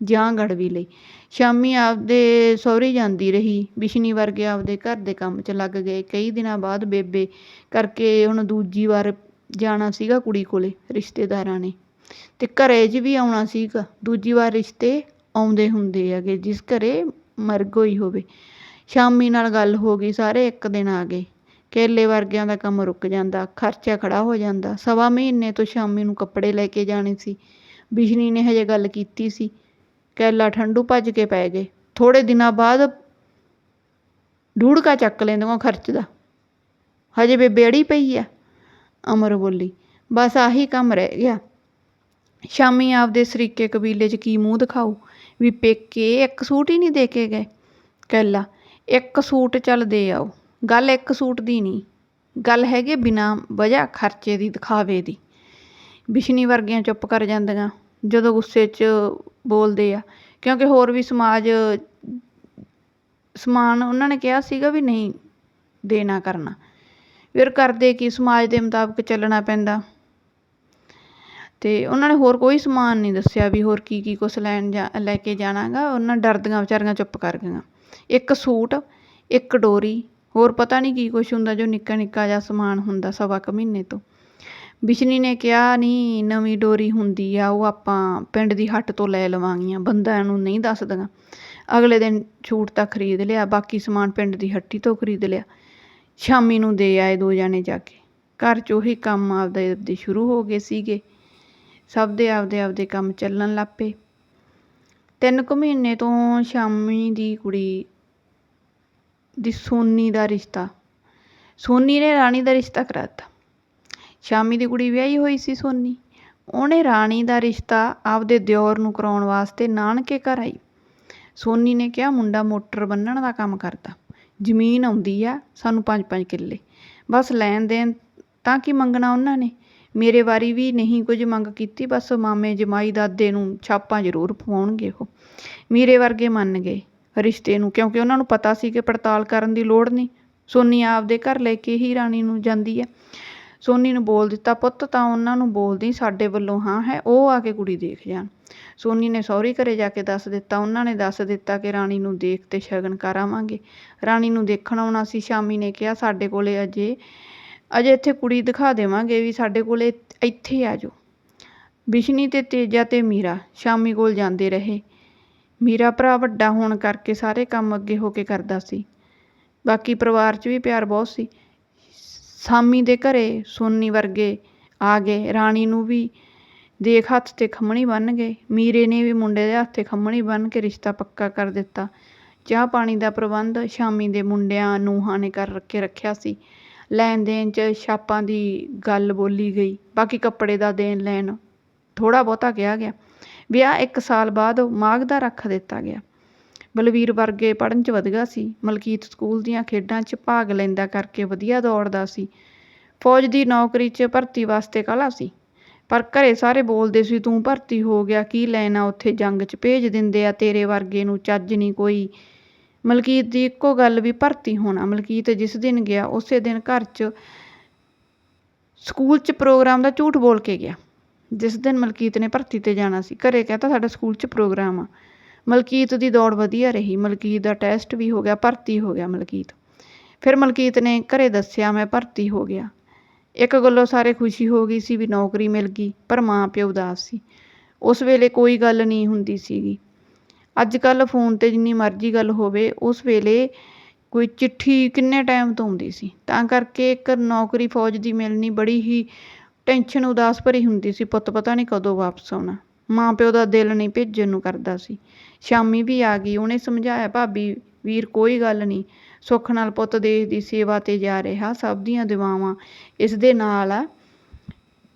ਜਾਂ ਗੜਵੀ ਲਈ। ਸ਼ਾਮੀ ਆਪਦੇ ਸਹੁਰੇ ਜਾਂਦੀ ਰਹੀ। ਬਿਸ਼ਨੀ ਵਰਗੇ ਆਪਦੇ ਘਰ ਦੇ ਕੰਮ 'ਚ ਲੱਗ ਗਏ। ਕਈ ਦਿਨਾਂ ਬਾਅਦ ਬੇਬੇ ਕਰਕੇ ਹੁਣ ਦੂਜੀ ਵਾਰ ਜਾਣਾ ਸੀਗਾ ਕੁੜੀ ਕੋਲੇ ਰਿਸ਼ਤੇਦਾਰਾਂ ਨੇ। ਤੇ ਘਰੇ 'ਚ ਵੀ ਆਉਣਾ ਸੀਗਾ। ਦੂਜੀ ਵਾਰ ਰਿਸ਼ਤੇ ਆਉਂਦੇ ਹੁੰਦੇ ਹੈਗੇ, ਜਿਸ ਘਰੇ ਮਰਗ ਹੋਈ ਹੋਵੇ। ਸ਼ਾਮੀ ਨਾਲ ਗੱਲ ਹੋ ਗਈ, ਸਾਰੇ ਇੱਕ ਦਿਨ ਆ ਗਏ। ਕੇਲੇ ਵਰਗਿਆਂ ਦਾ ਕੰਮ ਰੁਕ ਜਾਂਦਾ, ਖਰਚਾ ਖੜਾ ਹੋ ਜਾਂਦਾ। ਸਵਾ ਮਹੀਨੇ ਤੋਂ ਸ਼ਾਮੀ ਨੂੰ ਕੱਪੜੇ ਲੈ ਕੇ ਜਾਣੇ ਸੀ। ਬਿਸ਼ਨੀ ਨੇ ਹਜੇ ਗੱਲ ਕੀਤੀ ਸੀ। ਕੈਲਾ ਠੰਡੂ ਭੱਜ ਕੇ ਪੈ ਗਏ। ਥੋੜੇ ਦਿਨਾਂ ਬਾਅਦ ਢੂੜਕਾ ਚੱਕ ਲੈਂਦੀਆਂ ਖਰਚ ਦਾ। ਹਜੇ ਬੇਬੇ ਅੜੀ ਪਈ ਆ, ਅਮਰ ਬੋਲੀ। ਬਸ ਆਹੀ ਕੰਮ ਰਹਿ ਗਿਆ। ਸ਼ਾਮੀ ਆਪਦੇ ਸਰੀਕੇ ਕਬੀਲੇ 'ਚ ਕੀ ਮੂੰਹ ਦਿਖਾਊ? ਵੀ ਪੇਕੇ ਇੱਕ ਸੂਟ ਹੀ ਨਹੀਂ ਦੇ ਕੇ ਗਏ। ਕਹਿਲਾ ਇੱਕ ਸੂਟ ਚੱਲ ਦੇ ਆਓ। ਗੱਲ ਇੱਕ ਸੂਟ ਦੀ ਨਹੀਂ। ਗੱਲ ਹੈਗੀ ਬਿਨਾਂ ਵਜ੍ਹਾ ਖਰਚੇ ਦੀ, ਦਿਖਾਵੇ ਦੀ। ਬਿਸ਼ਨੀ ਵਰਗੀਆਂ ਚੁੱਪ ਕਰ ਜਾਂਦੀਆਂ। ਜਦੋਂ ਗੁੱਸੇ 'ਚ ਬੋਲਦੇ ਆ। ਕਿਉਂਕਿ ਹੋਰ ਵੀ ਸਮਾਜ, ਸਮਾਨ ਉਹਨਾਂ ਨੇ ਕਿਹਾ ਸੀਗਾ ਵੀ ਨਹੀਂ ਦੇਣਾ ਕਰਨਾ। ਫਿਰ ਕਰਦੇ ਕੀ, ਸਮਾਜ ਦੇ ਮੁਤਾਬਕ ਚੱਲਣਾ ਪੈਂਦਾ। ਤੇ ਉਹਨਾਂ ਨੇ ਹੋਰ ਕੋਈ ਸਮਾਨ ਨਹੀਂ ਦੱਸਿਆ ਵੀ ਹੋਰ ਕੀ ਕੀ ਕੁਛ ਲੈਣ ਜਾ, ਲੈ ਕੇ ਜਾਣਾਗਾ। ਉਹਨਾਂ ਡਰਦੀਆਂ ਵਿਚਾਰੀਆਂ ਚੁੱਪ ਕਰ ਗਈਆਂ। ਇੱਕ ਸੂਟ, ਇੱਕ ਡੋਰੀ, ਹੋਰ ਪਤਾ ਨਹੀਂ ਕੀ ਕੁਛ ਹੁੰਦਾ ਜੋ ਨਿੱਕਾ ਨਿੱਕਾ ਜਿਹਾ ਸਮਾਨ ਹੁੰਦਾ ਸਵਾ ਕੁ ਮਹੀਨੇ ਤੋਂ। ਬਿਸ਼ਨੀ ਨੇ ਕਿਹਾ, ਨਹੀਂ, ਨਵੀਂ ਡੋਰੀ ਹੁੰਦੀ ਆ, ਉਹ ਆਪਾਂ ਪਿੰਡ ਦੀ ਹੱਟ ਤੋਂ ਲੈ ਲਵਾਂਗੀਆਂ, ਬੰਦਿਆਂ ਨੂੰ ਨਹੀਂ ਦੱਸਦੀਆਂ। ਅਗਲੇ ਦਿਨ ਛੂਟ ਤਾਂ ਖਰੀਦ ਲਿਆ, ਬਾਕੀ ਸਮਾਨ ਪਿੰਡ ਦੀ ਹੱਟੀ ਤੋਂ ਖਰੀਦ ਲਿਆ। ਸ਼ਾਮੀ ਨੂੰ ਦੇ ਆਏ ਦੋ ਜਾਣੇ ਜਾ ਕੇ। ਘਰ 'ਚ ਉਹੀ ਕੰਮ ਆਪਦੇ ਆਪਦੇ ਸ਼ੁਰੂ ਹੋ ਗਏ ਸੀਗੇ। ਸਭ ਦੇ ਆਪਦੇ ਆਪਦੇ ਕੰਮ ਚੱਲਣ ਲੱਗ ਪਏ। ਤਿੰਨ ਕੁ ਮਹੀਨੇ ਤੋਂ ਸ਼ਾਮੀ ਦੀ ਕੁੜੀ ਦੀ ਸੋਨੀ ਦਾ ਰਿਸ਼ਤਾ। ਸੋਨੀ ਨੇ ਰਾਣੀ ਦਾ ਰਿਸ਼ਤਾ ਕਰਾ ਦਿੱਤਾ ਸ਼ਾਮੀ ਦੀ ਕੁੜੀ ਵਿਆਹੀ ਹੋਈ ਸੀ ਸੋਨੀ। ਉਹਨੇ ਰਾਣੀ ਦਾ ਰਿਸ਼ਤਾ ਆਪਦੇ ਦਿਓਰ ਨੂੰ ਕਰਾਉਣ ਵਾਸਤੇ ਨਾਨਕੇ ਘਰ ਆਈ। ਸੋਨੀ ਨੇ ਕਿਹਾ, ਮੁੰਡਾ ਮੋਟਰ ਬੰਨਣ ਦਾ ਕੰਮ ਕਰਦਾ। ਜ਼ਮੀਨ ਆਉਂਦੀ ਆ, ਸਾਨੂੰ ਪੰਜ ਪੰਜ ਕਿੱਲੇ। ਬਸ ਲੈਣ ਦੇਣ ਤਾਂ ਕੀ ਮੰਗਣਾ ਉਹਨਾਂ ਨੇ? ਮੇਰੇ ਵਾਰੀ ਵੀ ਨਹੀਂ ਕੁਝ ਮੰਗ ਕੀਤੀ, ਬਸ ਮਾਮੇ ਜਮਾਈ ਦਾਦੇ ਨੂੰ ਛਾਪਾਂ ਜ਼ਰੂਰ ਪਵਾਉਣਗੇ ਉਹ। ਮੇਰੇ ਵਰਗੇ ਮੰਨ ਗਏ। ਰਿਸ਼ਤੇ ਨੂੰ ਕਿਉਂਕਿ ਉਹਨਾਂ ਨੂੰ ਪਤਾ ਸੀ ਕਿ ਪੜਤਾਲ ਕਰਨ ਦੀ ਲੋੜ ਨਹੀਂ। ਸੋਨੀ ਆਪਦੇ ਘਰ ਲੈ ਕੇ ਹੀ ਰਾਣੀ ਨੂੰ ਜਾਂਦੀ ਹੈ ਸੋਨੀ ਨੂੰ ਬੋਲ ਦਿੱਤਾ, ਪੁੱਤ ਤਾਂ ਉਹਨਾਂ ਨੂੰ ਬੋਲਦੀ ਸਾਡੇ ਵੱਲੋਂ ਹਾਂ ਹੈ, ਉਹ ਆ ਕੇ ਕੁੜੀ ਦੇਖ ਜਾਣ। ਸੋਨੀ ਨੇ ਸਹੁਰੇ ਘਰੇ ਜਾ ਕੇ ਦੱਸ ਦਿੱਤਾ। ਉਹਨਾਂ ਨੇ ਦੱਸ ਦਿੱਤਾ ਕਿ ਰਾਣੀ ਨੂੰ ਦੇਖ ਤੇ ਸ਼ਗਨ ਕਰ ਆਵਾਂਗੇ। ਰਾਣੀ ਨੂੰ ਦੇਖਣ ਆਉਣਾ ਸੀ, ਸ਼ਾਮੀ ਨੇ ਕਿਹਾ, ਸਾਡੇ ਕੋਲੇ ਅਜੇ ਅਜੇ ਇੱਥੇ ਕੁੜੀ ਦਿਖਾ ਦੇਵਾਂਗੇ ਵੀ ਸਾਡੇ ਕੋਲੇ ਇੱਥੇ ਆ ਜਾਓ। ਬਿਸ਼ਨੀ ਤੇ ਤੇਜਾ ਤੇ ਮੀਰਾ ਸ਼ਾਮੀ ਕੋਲ ਜਾਂਦੇ ਰਹੇ। ਮੀਰਾ ਭਰਾ ਵੱਡਾ ਹੋਣ ਕਰਕੇ ਸਾਰੇ ਕੰਮ ਅੱਗੇ ਹੋ ਕੇ ਕਰਦਾ ਸੀ। ਬਾਕੀ ਪਰਿਵਾਰ 'ਚ ਵੀ ਪਿਆਰ ਬਹੁਤ ਸੀ। ਸਾਮੀ ਦੇ ਘਰੇ ਸੋਨੀ ਵਰਗੇ ਆ ਗਏ। ਰਾਣੀ ਨੂੰ ਵੀ ਦੇਖ ਹੱਥ ਤੇ ਖੰਮਣੀ ਬੰਨ ਗਏ। ਮੀਰੇ ਨੇ ਵੀ ਮੁੰਡੇ ਦੇ ਹੱਥ ਤੇ ਖੰਮਣੀ ਬੰਨ ਕੇ ਰਿਸ਼ਤਾ ਪੱਕਾ ਕਰ ਦਿੱਤਾ। ਚਾਹ ਪਾਣੀ ਦਾ ਪ੍ਰਬੰਧ ਸ਼ਾਮੀ ਦੇ ਮੁੰਡਿਆਂ ਨੂੰਹਾਂ ਨੇ ਕਰ ਰੱਖੇ ਰੱਖਿਆ ਸੀ। ਲੈਣ ਦੇਣ 'ਚ ਛਾਪਾਂ ਦੀ ਗੱਲ ਬੋਲੀ ਗਈ। ਬਾਕੀ ਕੱਪੜੇ ਦਾ ਦੇਣ ਲੈਣ ਥੋੜ੍ਹਾ ਬਹੁਤਾ ਕਿਹਾ ਗਿਆ। ਵਿਆਹ ਇੱਕ ਸਾਲ ਬਾਅਦ ਮਾਘ ਦਾ ਰੱਖ ਦਿੱਤਾ ਗਿਆ। ਬਲਵੀਰ ਵਰਗੇ ਪੜ੍ਹਨ 'ਚ ਵਧੀਆ ਸੀ। ਮਲਕੀਤ ਸਕੂਲ ਦੀਆਂ ਖੇਡਾਂ 'ਚ ਭਾਗ ਲੈਂਦਾ ਕਰਕੇ ਵਧੀਆ ਦੌੜਦਾ ਸੀ। ਫੌਜ ਦੀ ਨੌਕਰੀ 'ਚ ਭਰਤੀ ਵਾਸਤੇ ਕਲਾ ਸੀ? ਪਰ ਘਰੇ ਸਾਰੇ ਬੋਲਦੇ ਸੀ, ਤੂੰ ਭਰਤੀ ਹੋ ਗਿਆ, ਕੀ ਲੈਣਾ ਉੱਥੇ ਜੰਗ 'ਚ? ਭੇਜ ਦਿੰਦੇ ਆ ਤੇਰੇ ਵਰਗੇ ਨੂੰ, ਚੱਜ ਨਹੀਂ ਕੋਈ। ਮਲਕੀਤ ਦੀ ਇੱਕੋ ਗੱਲ ਵੀ ਭਰਤੀ ਹੋਣਾ। ਮਲਕੀਤ ਜਿਸ ਦਿਨ ਗਿਆ, ਉਸੇ ਦਿਨ ਘਰ 'ਚ ਸਕੂਲ 'ਚ ਪ੍ਰੋਗਰਾਮ ਦਾ ਝੂਠ ਬੋਲ ਕੇ ਗਿਆ। ਜਿਸ ਦਿਨ ਮਲਕੀਤ ਨੇ ਭਰਤੀ ਤੇ ਜਾਣਾ ਸੀ। ਘਰੇ ਕਹਤਾ, ਸਾਡਾ ਸਕੂਲ 'ਚ ਪ੍ਰੋਗਰਾਮ ਆ। ਮਲਕੀਤ ਦੀ ਦੌੜ ਵਧੀਆ ਰਹੀ, ਮਲਕੀਤ ਦਾ ਟੈਸਟ ਵੀ ਹੋ ਗਿਆ, ਭਰਤੀ ਹੋ ਗਿਆ ਮਲਕੀਤ। ਫਿਰ ਮਲਕੀਤ ਨੇ ਘਰੇ ਦੱਸਿਆ, ਮੈਂ ਭਰਤੀ ਹੋ ਗਿਆ। ਇੱਕ ਗੱਲੋਂ ਸਾਰੇ ਖੁਸ਼ੀ ਹੋ ਗਈ ਸੀ ਵੀ ਨੌਕਰੀ ਮਿਲ ਗਈ, ਪਰ ਮਾਂ ਪਿਓ ਉਦਾਸ ਸੀ। ਉਸ ਵੇਲੇ ਕੋਈ ਗੱਲ ਨਹੀਂ ਹੁੰਦੀ ਸੀਗੀ। ਅੱਜ ਕੱਲ੍ਹ ਫੋਨ 'ਤੇ ਜਿੰਨੀ ਮਰਜ਼ੀ ਗੱਲ ਹੋਵੇ, ਉਸ ਵੇਲੇ ਕੋਈ ਚਿੱਠੀ ਕਿੰਨੇ ਟਾਈਮ ਤੋਂ ਆਉਂਦੀ ਸੀ? ਤਾਂ ਕਰਕੇ ਇੱਕ ਨੌਕਰੀ ਫੌਜ ਦੀ ਮਿਲਣੀ ਬੜੀ ਹੀ ਟੈਨਸ਼ਨ ਉਦਾਸ ਭਰੀ ਹੁੰਦੀ ਸੀ, ਪੁੱਤ ਪਤਾ ਨਹੀਂ ਕਦੋਂ ਵਾਪਸ ਆਉਣਾ। ਮਾਂ ਪਿਓ ਦਾ ਦਿਲ ਨਹੀਂ ਭੇਜਣ ਨੂੰ ਕਰਦਾ ਸੀ। ਸ਼ਾਮੀ ਵੀ ਆ ਗਈ, ਉਹਨੇ ਸਮਝਾਇਆ, ਭਾਬੀ, ਵੀਰ, ਕੋਈ ਗੱਲ ਨਹੀਂ। ਸੁੱਖ ਨਾਲ ਪੁੱਤ ਦੇਸ਼ ਦੀ ਸੇਵਾ 'ਤੇ ਜਾ ਰਿਹਾ, ਸਭ ਦੀਆਂ ਦੁਆਵਾਂ ਇਸ ਦੇ ਨਾਲ ਆ।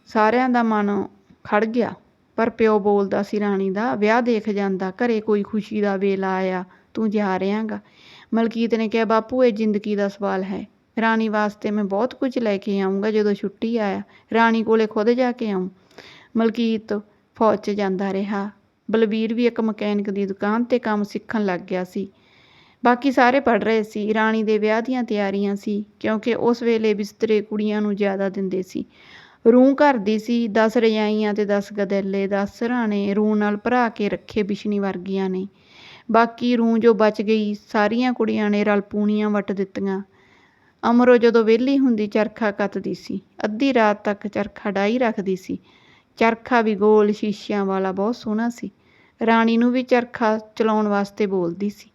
ਸਾਰਿਆਂ ਦਾ ਮਨ ਖੜ ਗਿਆ, ਪਰ ਪਿਓ ਬੋਲਦਾ ਸੀ, ਰਾਣੀ ਦਾ, ਵਿਆਹ ਦੇਖ ਜਾਂਦਾ, ਘਰੇ ਕੋਈ ਖੁਸ਼ੀ ਦਾ ਵੇਲਾ ਆਇਆ, ਤੂੰ ਜਾ ਰਿਹਾਂਗਾ। ਮਲਕੀਤ ਨੇ ਕਿਹਾ, ਬਾਪੂ, ਇਹ ਜ਼ਿੰਦਗੀ ਦਾ ਸਵਾਲ ਹੈ। ਰਾਣੀ ਵਾਸਤੇ ਮੈਂ ਬਹੁਤ ਕੁਝ ਲੈ ਕੇ ਆਉਂਗਾ ਜਦੋਂ ਛੁੱਟੀ ਆਇਆ। ਰਾਣੀ ਕੋਲੇ ਖੁਦ ਜਾ ਕੇ ਆਉਂ ਮਲਕੀਤ ਫੌਜ 'ਚ ਜਾਂਦਾ ਰਿਹਾ। ਬਲਬੀਰ ਵੀ ਇੱਕ ਮਕੈਨਿਕ ਦੀ ਦੁਕਾਨ ਤੇ ਕੰਮ ਸਿੱਖਣ ਲੱਗ ਗਿਆ ਸੀ। ਬਾਕੀ ਸਾਰੇ ਪੜ ਰਹੇ ਸੀ। ਰਾਣੀ ਦੇ ਵਿਆਹ ਦੀਆਂ ਤਿਆਰੀਆਂ ਸੀ, ਕਿਉਂਕਿ ਉਸ ਵੇਲੇ ਬਿਸਤਰੇ ਕੁੜੀਆਂ ਨੂੰ ਜ਼ਿਆਦਾ ਦਿੰਦੇ ਸੀ। ਰੂੰ ਘਰ ਦੀ ਸੀ 10 ਰਜਾਈਆਂ ਤੇ 10 ਗਦੈਲੇ 10 ਸਰਾਣੇ ਰੂੰ ਨਾਲ ਭਰਾ ਕੇ ਰੱਖੇ ਬਿਸ਼ਨੀ ਵਰਗੀਆਂ ਨੇ। ਬਾਕੀ ਰੂੰ ਜੋ ਬਚ ਗਈ, ਸਾਰੀਆਂ ਕੁੜੀਆਂ ਨੇ ਰਲ ਪੂਣੀਆਂ ਵਟ ਦਿੱਤੀਆਂ। ਅਮਰੋ ਜਦੋਂ ਵਿਹਲੀ ਹੁੰਦੀ, ਚਰਖਾ ਕੱਤਦੀ ਸੀ। ਅੱਧੀ ਰਾਤ ਤੱਕ ਚਰਖਾ ਡਾਈ ਰੱਖਦੀ ਸੀ। ਚਰਖਾ ਵੀ ਗੋਲ ਸ਼ੀਸ਼ਿਆਂ ਵਾਲਾ ਬਹੁਤ ਸੋਹਣਾ ਸੀ। ਰਾਣੀ ਨੂੰ ਵੀ ਚਰਖਾ ਚਲਾਉਣ ਵਾਸਤੇ ਬੋਲਦੀ ਸੀ।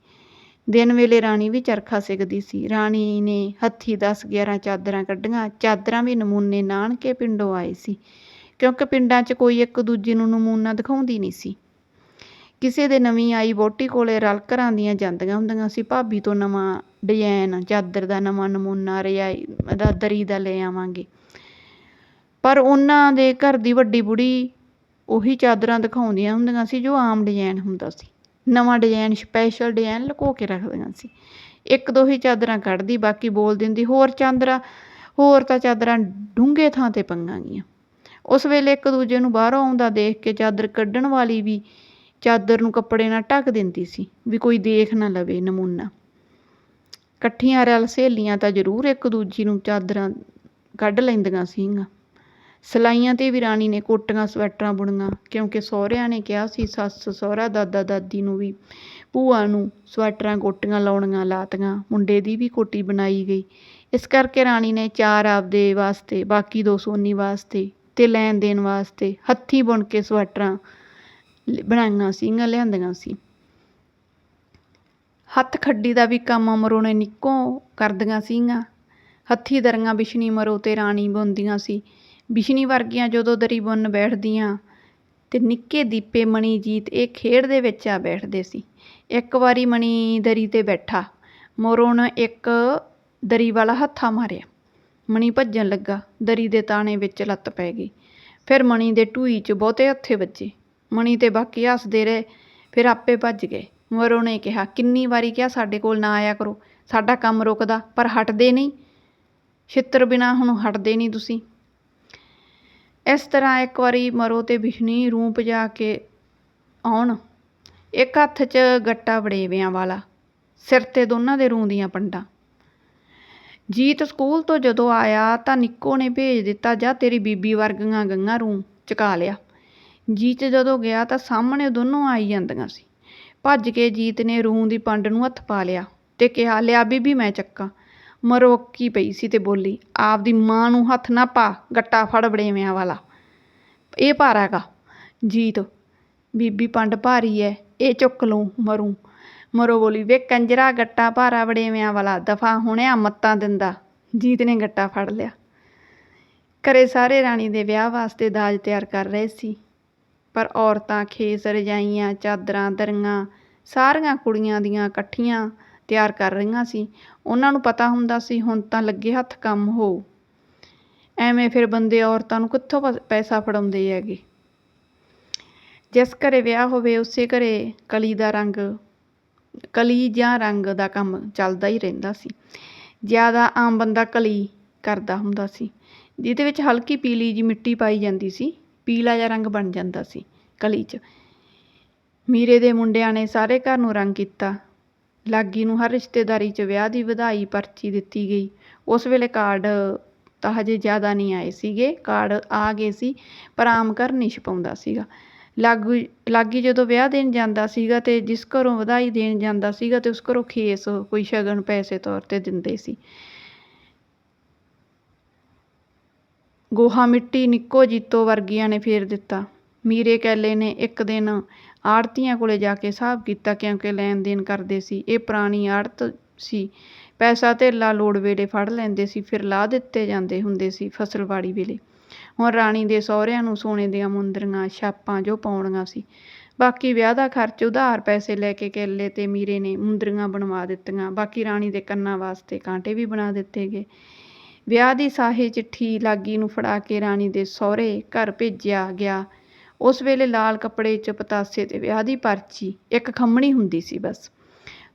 ਦਿਨ ਵੇਲੇ ਰਾਣੀ ਵੀ ਚਰਖਾ ਸਿੱਖਦੀ ਸੀ। ਰਾਣੀ ਨੇ ਹੱਥੀ 10 11 ਚਾਦਰਾਂ ਕੱਢੀਆਂ। ਚਾਦਰਾਂ ਵੀ ਨਮੂਨੇ ਨਾਨਕੇ ਪਿੰਡੋਂ ਆਏ ਸੀ, ਕਿਉਂਕਿ ਪਿੰਡਾਂ 'ਚ ਕੋਈ ਇੱਕ ਦੂਜੇ ਨੂੰ ਨਮੂਨਾ ਦਿਖਾਉਂਦੀ ਨਹੀਂ ਸੀ। ਕਿਸੇ ਦੇ ਨਵੀਂ ਆਈ ਵਹੁਟੀ ਕੋਲੇ ਰਲ ਘਰਾਂ ਦੀਆਂ ਜਾਂਦੀਆਂ ਹੁੰਦੀਆਂ ਸੀ। ਭਾਬੀ ਤੋਂ ਨਵਾਂ ਡਿਜ਼ਾਈਨ ਚਾਦਰ ਦਾ ਨਵਾਂ ਨਮੂਨਾ, ਰਜਾਈ ਦਾ ਦਰੀ ਦਾ ਲੈ ਆਵਾਂਗੇ। ਪਰ ਉਹਨਾਂ ਦੇ ਘਰ ਦੀ ਵੱਡੀ ਬੁੜੀ ਉਹੀ ਚਾਦਰਾਂ ਦਿਖਾਉਂਦੀਆਂ ਹੁੰਦੀਆਂ ਸੀ ਜੋ ਆਮ ਡਿਜ਼ਾਈਨ ਹੁੰਦਾ ਸੀ। ਨਵਾਂ ਡਿਜ਼ਾਈਨ ਸਪੈਸ਼ਲ ਡਿਜ਼ਾਈਨ ਲੁਕੋ ਕੇ ਰੱਖਦੀਆਂ ਸੀ। ਇੱਕ ਦੋ ਹੀ ਚਾਦਰਾਂ ਕੱਢਦੀ, ਬਾਕੀ ਬੋਲ ਦਿੰਦੀ, ਹੋਰ ਚਾਦਰਾਂ, ਹੋਰ ਤਾਂ ਚਾਦਰਾਂ ਡੂੰਘੇ ਥਾਂ ਤੇ ਪੰਗਾਂ ਗੀਆਂ ਉਸ ਵੇਲੇ ਇੱਕ ਦੂਜੇ ਨੂੰ ਬਾਹਰੋਂ ਆਉਂਦਾ ਦੇਖ ਕੇ ਚਾਦਰ ਕੱਢਣ ਵਾਲੀ ਵੀ ਚਾਦਰ ਨੂੰ ਕੱਪੜੇ ਨਾਲ ਢੱਕ ਦਿੰਦੀ ਸੀ ਵੀ ਕੋਈ ਦੇਖ ਨਾ ਲਵੇ ਨਮੂਨਾ। ਇਕੱਠੀਆਂ ਰਲ ਸਹੇਲੀਆਂ ਤਾਂ ਜ਼ਰੂਰ ਇੱਕ ਦੂਜੀ ਨੂੰ ਚਾਦਰਾਂ ਕੱਢ ਲੈਂਦੀਆਂ ਸੀਗੀਆਂ। ਸਿਲਾਈਆਂ 'ਤੇ ਵੀ ਰਾਣੀ ਨੇ ਕੋਟੀਆਂ, ਸਵੈਟਰਾਂ ਬੁਣੀਆਂ, ਕਿਉਂਕਿ ਸਹੁਰਿਆਂ ਨੇ ਕਿਹਾ ਸੀ, ਸੱਸ, ਸਹੁਰਾ, ਦਾਦਾ, ਦਾਦੀ ਨੂੰ ਵੀ ਭੂਆ ਨੂੰ ਸਵੈਟਰਾਂ, ਕੋਟੀਆਂ ਲਾਉਣੀਆਂ ਲਾਤੀਆਂ, ਮੁੰਡੇ ਦੀ ਵੀ ਕੋਟੀ ਬਣਾਈ ਗਈ। ਇਸ ਕਰਕੇ ਰਾਣੀ ਨੇ ਚਾਰ ਆਪਦੇ ਵਾਸਤੇ, ਬਾਕੀ ਦੋ ਸੋਨੀ ਵਾਸਤੇ ਤੇ ਲੈਣ ਦੇਣ ਵਾਸਤੇ ਹੱਥੀਂ ਬੁਣ ਕੇ ਸਵੈਟਰਾਂ ਬਣਾਈਆਂ ਸੀਗੀਆਂ, ਲਿਆਂਦੀਆਂ ਸੀ। ਹੱਥ ਖੱਡੀ ਦਾ ਵੀ ਕੰਮ ਅਮਰੋ ਨੇ ਨਿੱਕੋ ਕਰਦੀਆਂ ਸੀਗੀਆਂ। ਹੱਥੀਂ ਦਰੀਆਂ ਬਿਸ਼ਨੀ ਮਰੋ ਤੇ ਰਾਣੀ ਬੁਣਦੀਆਂ ਸੀ। ਬਿਸ਼ਨੀ ਵਰਗੀਆਂ ਜਦੋਂ ਦਰੀ ਬੁੰਨ ਬੈਠਦੀਆਂ ਤੇ ਨਿੱਕੇ ਦੀਪੇ ਮਣੀਜੀਤ ਇਹ ਖੇਡ ਦੇ ਵਿੱਚ ਆ ਬੈਠਦੇ ਸੀ। ਇੱਕ ਵਾਰੀ ਮਣੀ ਦਰੀ ਤੇ ਬੈਠਾ, ਮੋਰੋਂ ਨੇ ਇੱਕ ਦਰੀ ਵਾਲਾ ਹੱਥਾ ਮਾਰਿਆ। ਮਣੀ ਭੱਜਣ ਲੱਗਾ, ਦਰੀ ਦੇ ਤਾਣੇ ਵਿੱਚ ਲੱਤ ਪੈ ਗਈ। ਫਿਰ ਮਣੀ ਦੇ ਢੂਈ 'ਚ ਬਹੁਤੇ ਹੱਥੇ ਵੱਜੇ। ਮਣੀ ਤੇ ਬਾਕੀ ਹੱਸਦੇ ਰਹੇ, ਫਿਰ ਆਪੇ ਭੱਜ ਗਏ। ਮੋਰੋਂ ਨੇ ਕਿਹਾ, ਕਿੰਨੀ ਵਾਰੀ ਕਿਹਾ ਸਾਡੇ ਕੋਲ ਨਾ ਆਇਆ ਕਰੋ। ਸਾਡਾ ਕੰਮ ਰੁਕਦਾ, ਪਰ ਹਟਦੇ ਨਹੀਂ। ਛਿੱਤਰ ਬਿਨਾ ਹੁਣ ਹਟਦੇ ਨਹੀਂ ਤੁਸੀਂ। ਇਸ ਤਰ੍ਹਾਂ ਇੱਕ ਵਾਰੀ ਮਰੋ ਤੇ ਬਿਸ਼ਨੀ ਰੂੰ ਪਜਾ ਕੇ ਆਉਣ। ਇੱਕ ਹੱਥ 'ਚ ਗੱਟਾ ਵੜੇਵਿਆਂ ਵਾਲਾ, ਸਿਰ ਤੇ ਦੋਨਾਂ ਦੇ ਰੂੰ ਦੀਆਂ ਪੰਡਾਂ। ਜੀਤ ਸਕੂਲ ਤੋਂ ਜਦੋਂ ਆਇਆ ਤਾਂ ਨਿੱਕੋ ਨੇ ਭੇਜ ਦਿੱਤਾ, ਜਾ ਤੇਰੀ ਬੀਬੀ ਵਰਗੀਆਂ ਗੰਗਾ ਰੂੰ ਚੁਕਾ ਲਿਆ। ਜੀਤ ਜਦੋਂ ਗਿਆ ਤਾਂ ਸਾਹਮਣੇ ਦੋਨੋਂ ਆਈ ਜਾਂਦੀਆਂ ਸੀ। ਭੱਜ ਕੇ ਜੀਤ ਨੇ ਰੂੰ ਦੀ ਪੰਡ ਨੂੰ ਹੱਥ ਪਾ ਲਿਆ ਤੇ ਕਿਹਾ, ਲਿਆ ਬੀਬੀ, ਮੈਂ ਚੱਕਾਂ। ਮਰੋਕੀ ਪਈ ਸੀ ਤੇ ਬੋਲੀ, ਆਪਦੀ ਮਾਂ ਨੂੰ ਹੱਥ ਨਾ ਪਾ, ਗੱਟਾ ਫੜ ਬੜੇਵਿਆਂ ਵਾਲਾ। ਇਹ ਭਾਰਾ ਗਾ ਜੀਤ, ਬੀਬੀ ਪੰਡ ਭਾਰੀ ਐ, ਇਹ ਚੁੱਕ ਲਉ ਮਰੂ। ਮਰੋ ਬੋਲੀ, ਵੇ ਕੰਜਰਾ ਗੱਟਾ ਭਾਰਾ ਵੜੇਵਿਆਂ ਵਾਲਾ, ਦਫਾ ਹੁਣਿਆ ਮੱਤਾਂ ਦਿੰਦਾ। ਜੀਤ ਨੇ ਗੱਟਾ ਫੜ ਲਿਆ। ਘਰੇ ਸਾਰੇ ਰਾਣੀ ਦੇ ਵਿਆਹ ਵਾਸਤੇ ਦਾਜ ਤਿਆਰ ਕਰ ਰਹੇ ਸੀ, ਪਰ ਔਰਤਾਂ, ਖੇਸ ਰਜਾਈਆਂ, ਚਾਦਰਾਂ, ਦਰੀਆਂ, ਸਾਰੀਆਂ ਕੁੜੀਆਂ ਦੀਆਂ ਇਕੱਠੀਆਂ ਤਿਆਰ ਕਰ ਰਹੀਆਂ ਸੀ। ਉਹਨਾਂ ਨੂੰ ਪਤਾ ਹੁੰਦਾ ਸੀ, ਹੁਣ ਤਾਂ ਲੱਗੇ ਹੱਥ ਕੰਮ ਹੋ। ਐਵੇਂ ਫਿਰ ਬੰਦੇ ਔਰਤਾਂ ਨੂੰ ਕਿੱਥੋਂ ਪ- ਪੈਸਾ ਫੜਾਉਂਦੇ ਹੈਗੇ? ਜਿਸ ਘਰੇ ਵਿਆਹ ਹੋਵੇ, ਉਸੇ ਘਰੇ ਕਲੀ ਦਾ ਰੰਗ, ਕਲੀ ਜਾਂ ਰੰਗ ਦਾ ਕੰਮ ਚੱਲਦਾ ਹੀ ਰਹਿੰਦਾ ਸੀ। ਜ਼ਿਆਦਾ ਆਮ ਬੰਦਾ ਕਲੀ ਕਰਦਾ ਹੁੰਦਾ ਸੀ, ਜਿਹਦੇ ਵਿੱਚ ਹਲਕੀ ਪੀਲੀ ਜੀ ਮਿੱਟੀ ਪਾਈ ਜਾਂਦੀ ਸੀ। ਪੀਲਾ ਜਿਹਾ ਰੰਗ ਬਣ ਜਾਂਦਾ ਸੀ ਕਲੀ 'ਚ। ਮੀਰੇ ਦੇ ਮੁੰਡਿਆਂ ਨੇ ਸਾਰੇ ਘਰ ਨੂੰ ਰੰਗ ਕੀਤਾ। ਲਾਗੀ ਨੂੰ ਹਰ ਰਿਸ਼ਤੇਦਾਰੀ 'ਚ ਵਿਆਹ ਦੀ ਵਧਾਈ ਪਰਚੀ ਦਿੱਤੀ ਗਈ। ਉਸ ਵੇਲੇ ਕਾਰਡ ਤਾਂ ਹਜੇ ਜ਼ਿਆਦਾ ਨਹੀਂ ਆਏ ਸੀਗੇ। ਕਾਰਡ ਆ ਗਏ ਸੀ, ਪਰ ਆਮ ਘਰ ਨਹੀਂ ਛਪਾਉਂਦਾ ਸੀਗਾ। ਲਾਗੂ, ਲਾਗੀ ਜਦੋਂ ਵਿਆਹ ਦੇਣ ਜਾਂਦਾ ਸੀਗਾ ਤੇ ਜਿਸ ਘਰੋਂ ਵਧਾਈ ਦੇਣ ਜਾਂਦਾ ਸੀਗਾ ਤੇ ਉਸ ਘਰੋਂ ਖੇਸ ਕੋਈ ਸ਼ਗਨ ਪੈਸੇ ਤੌਰ ਤੇ ਦਿੰਦੇ ਸੀ। ਗੋਹਾ ਮਿੱਟੀ ਨਿੱਕੋ ਜੀਤੋ ਵਰਗੀਆਂ ਨੇ ਫੇਰ ਦਿੱਤਾ। ਮੀਰੇ ਕੈਲੇ ਨੇ ਇੱਕ ਦਿਨ ਆੜਤੀਆਂ ਕੋਲੇ ਜਾ ਕੇ ਹਿਸਾਬ ਕੀਤਾ ਕਿਉਂਕਿ ਲੈਣ ਦੇਣ ਕਰਦੇ ਸੀ। ਇਹ ਪੁਰਾਣੀ ਆੜਤ ਸੀ। ਪੈਸਾ ਧੇਲਾ ਲੋੜ ਵੇਲੇ ਫੜ ਲੈਂਦੇ ਸੀ, ਫਿਰ ਲਾ ਦਿੱਤੇ ਜਾਂਦੇ ਹੁੰਦੇ ਸੀ ਫਸਲਵਾੜੀ ਵੇਲੇ। ਹੁਣ ਰਾਣੀ ਦੇ ਸਹੁਰਿਆਂ ਨੂੰ ਸੋਨੇ ਦੀਆਂ ਮੁੰਦਰੀਆਂ, ਛਾਪਾਂ ਜੋ ਪਾਉਣੀਆਂ ਸੀ। ਬਾਕੀ ਵਿਆਹ ਦਾ ਖਰਚ ਉਧਾਰ ਪੈਸੇ ਲੈ ਕੇ ਕੈਲੇ ਤੇ ਮੀਰੇ ਨੇ ਮੁੰਦਰੀਆਂ ਬਣਵਾ ਦਿੱਤੀਆਂ। ਬਾਕੀ ਰਾਣੀ ਦੇ ਕੰਨਾਂ ਵਾਸਤੇ ਕਾਂਟੇ ਵੀ ਬਣਾ ਦਿੱਤੇ ਗਏ। ਵਿਆਹ ਦੀ ਸਾਹੇ ਚਿੱਠੀ ਲਾਗੀ ਨੂੰ ਫੜਾ ਕੇ ਰਾਣੀ ਦੇ ਸਹੁਰੇ ਘਰ ਭੇਜਿਆ ਗਿਆ। ਉਸ ਵੇਲੇ ਲਾਲ ਕੱਪੜੇ 'ਚ ਪਤਾਸੇ ਤੇ ਵਿਆਹ ਦੀ ਪਰਚੀ, ਇੱਕ ਖੰਮਣੀ ਹੁੰਦੀ ਸੀ ਬਸ।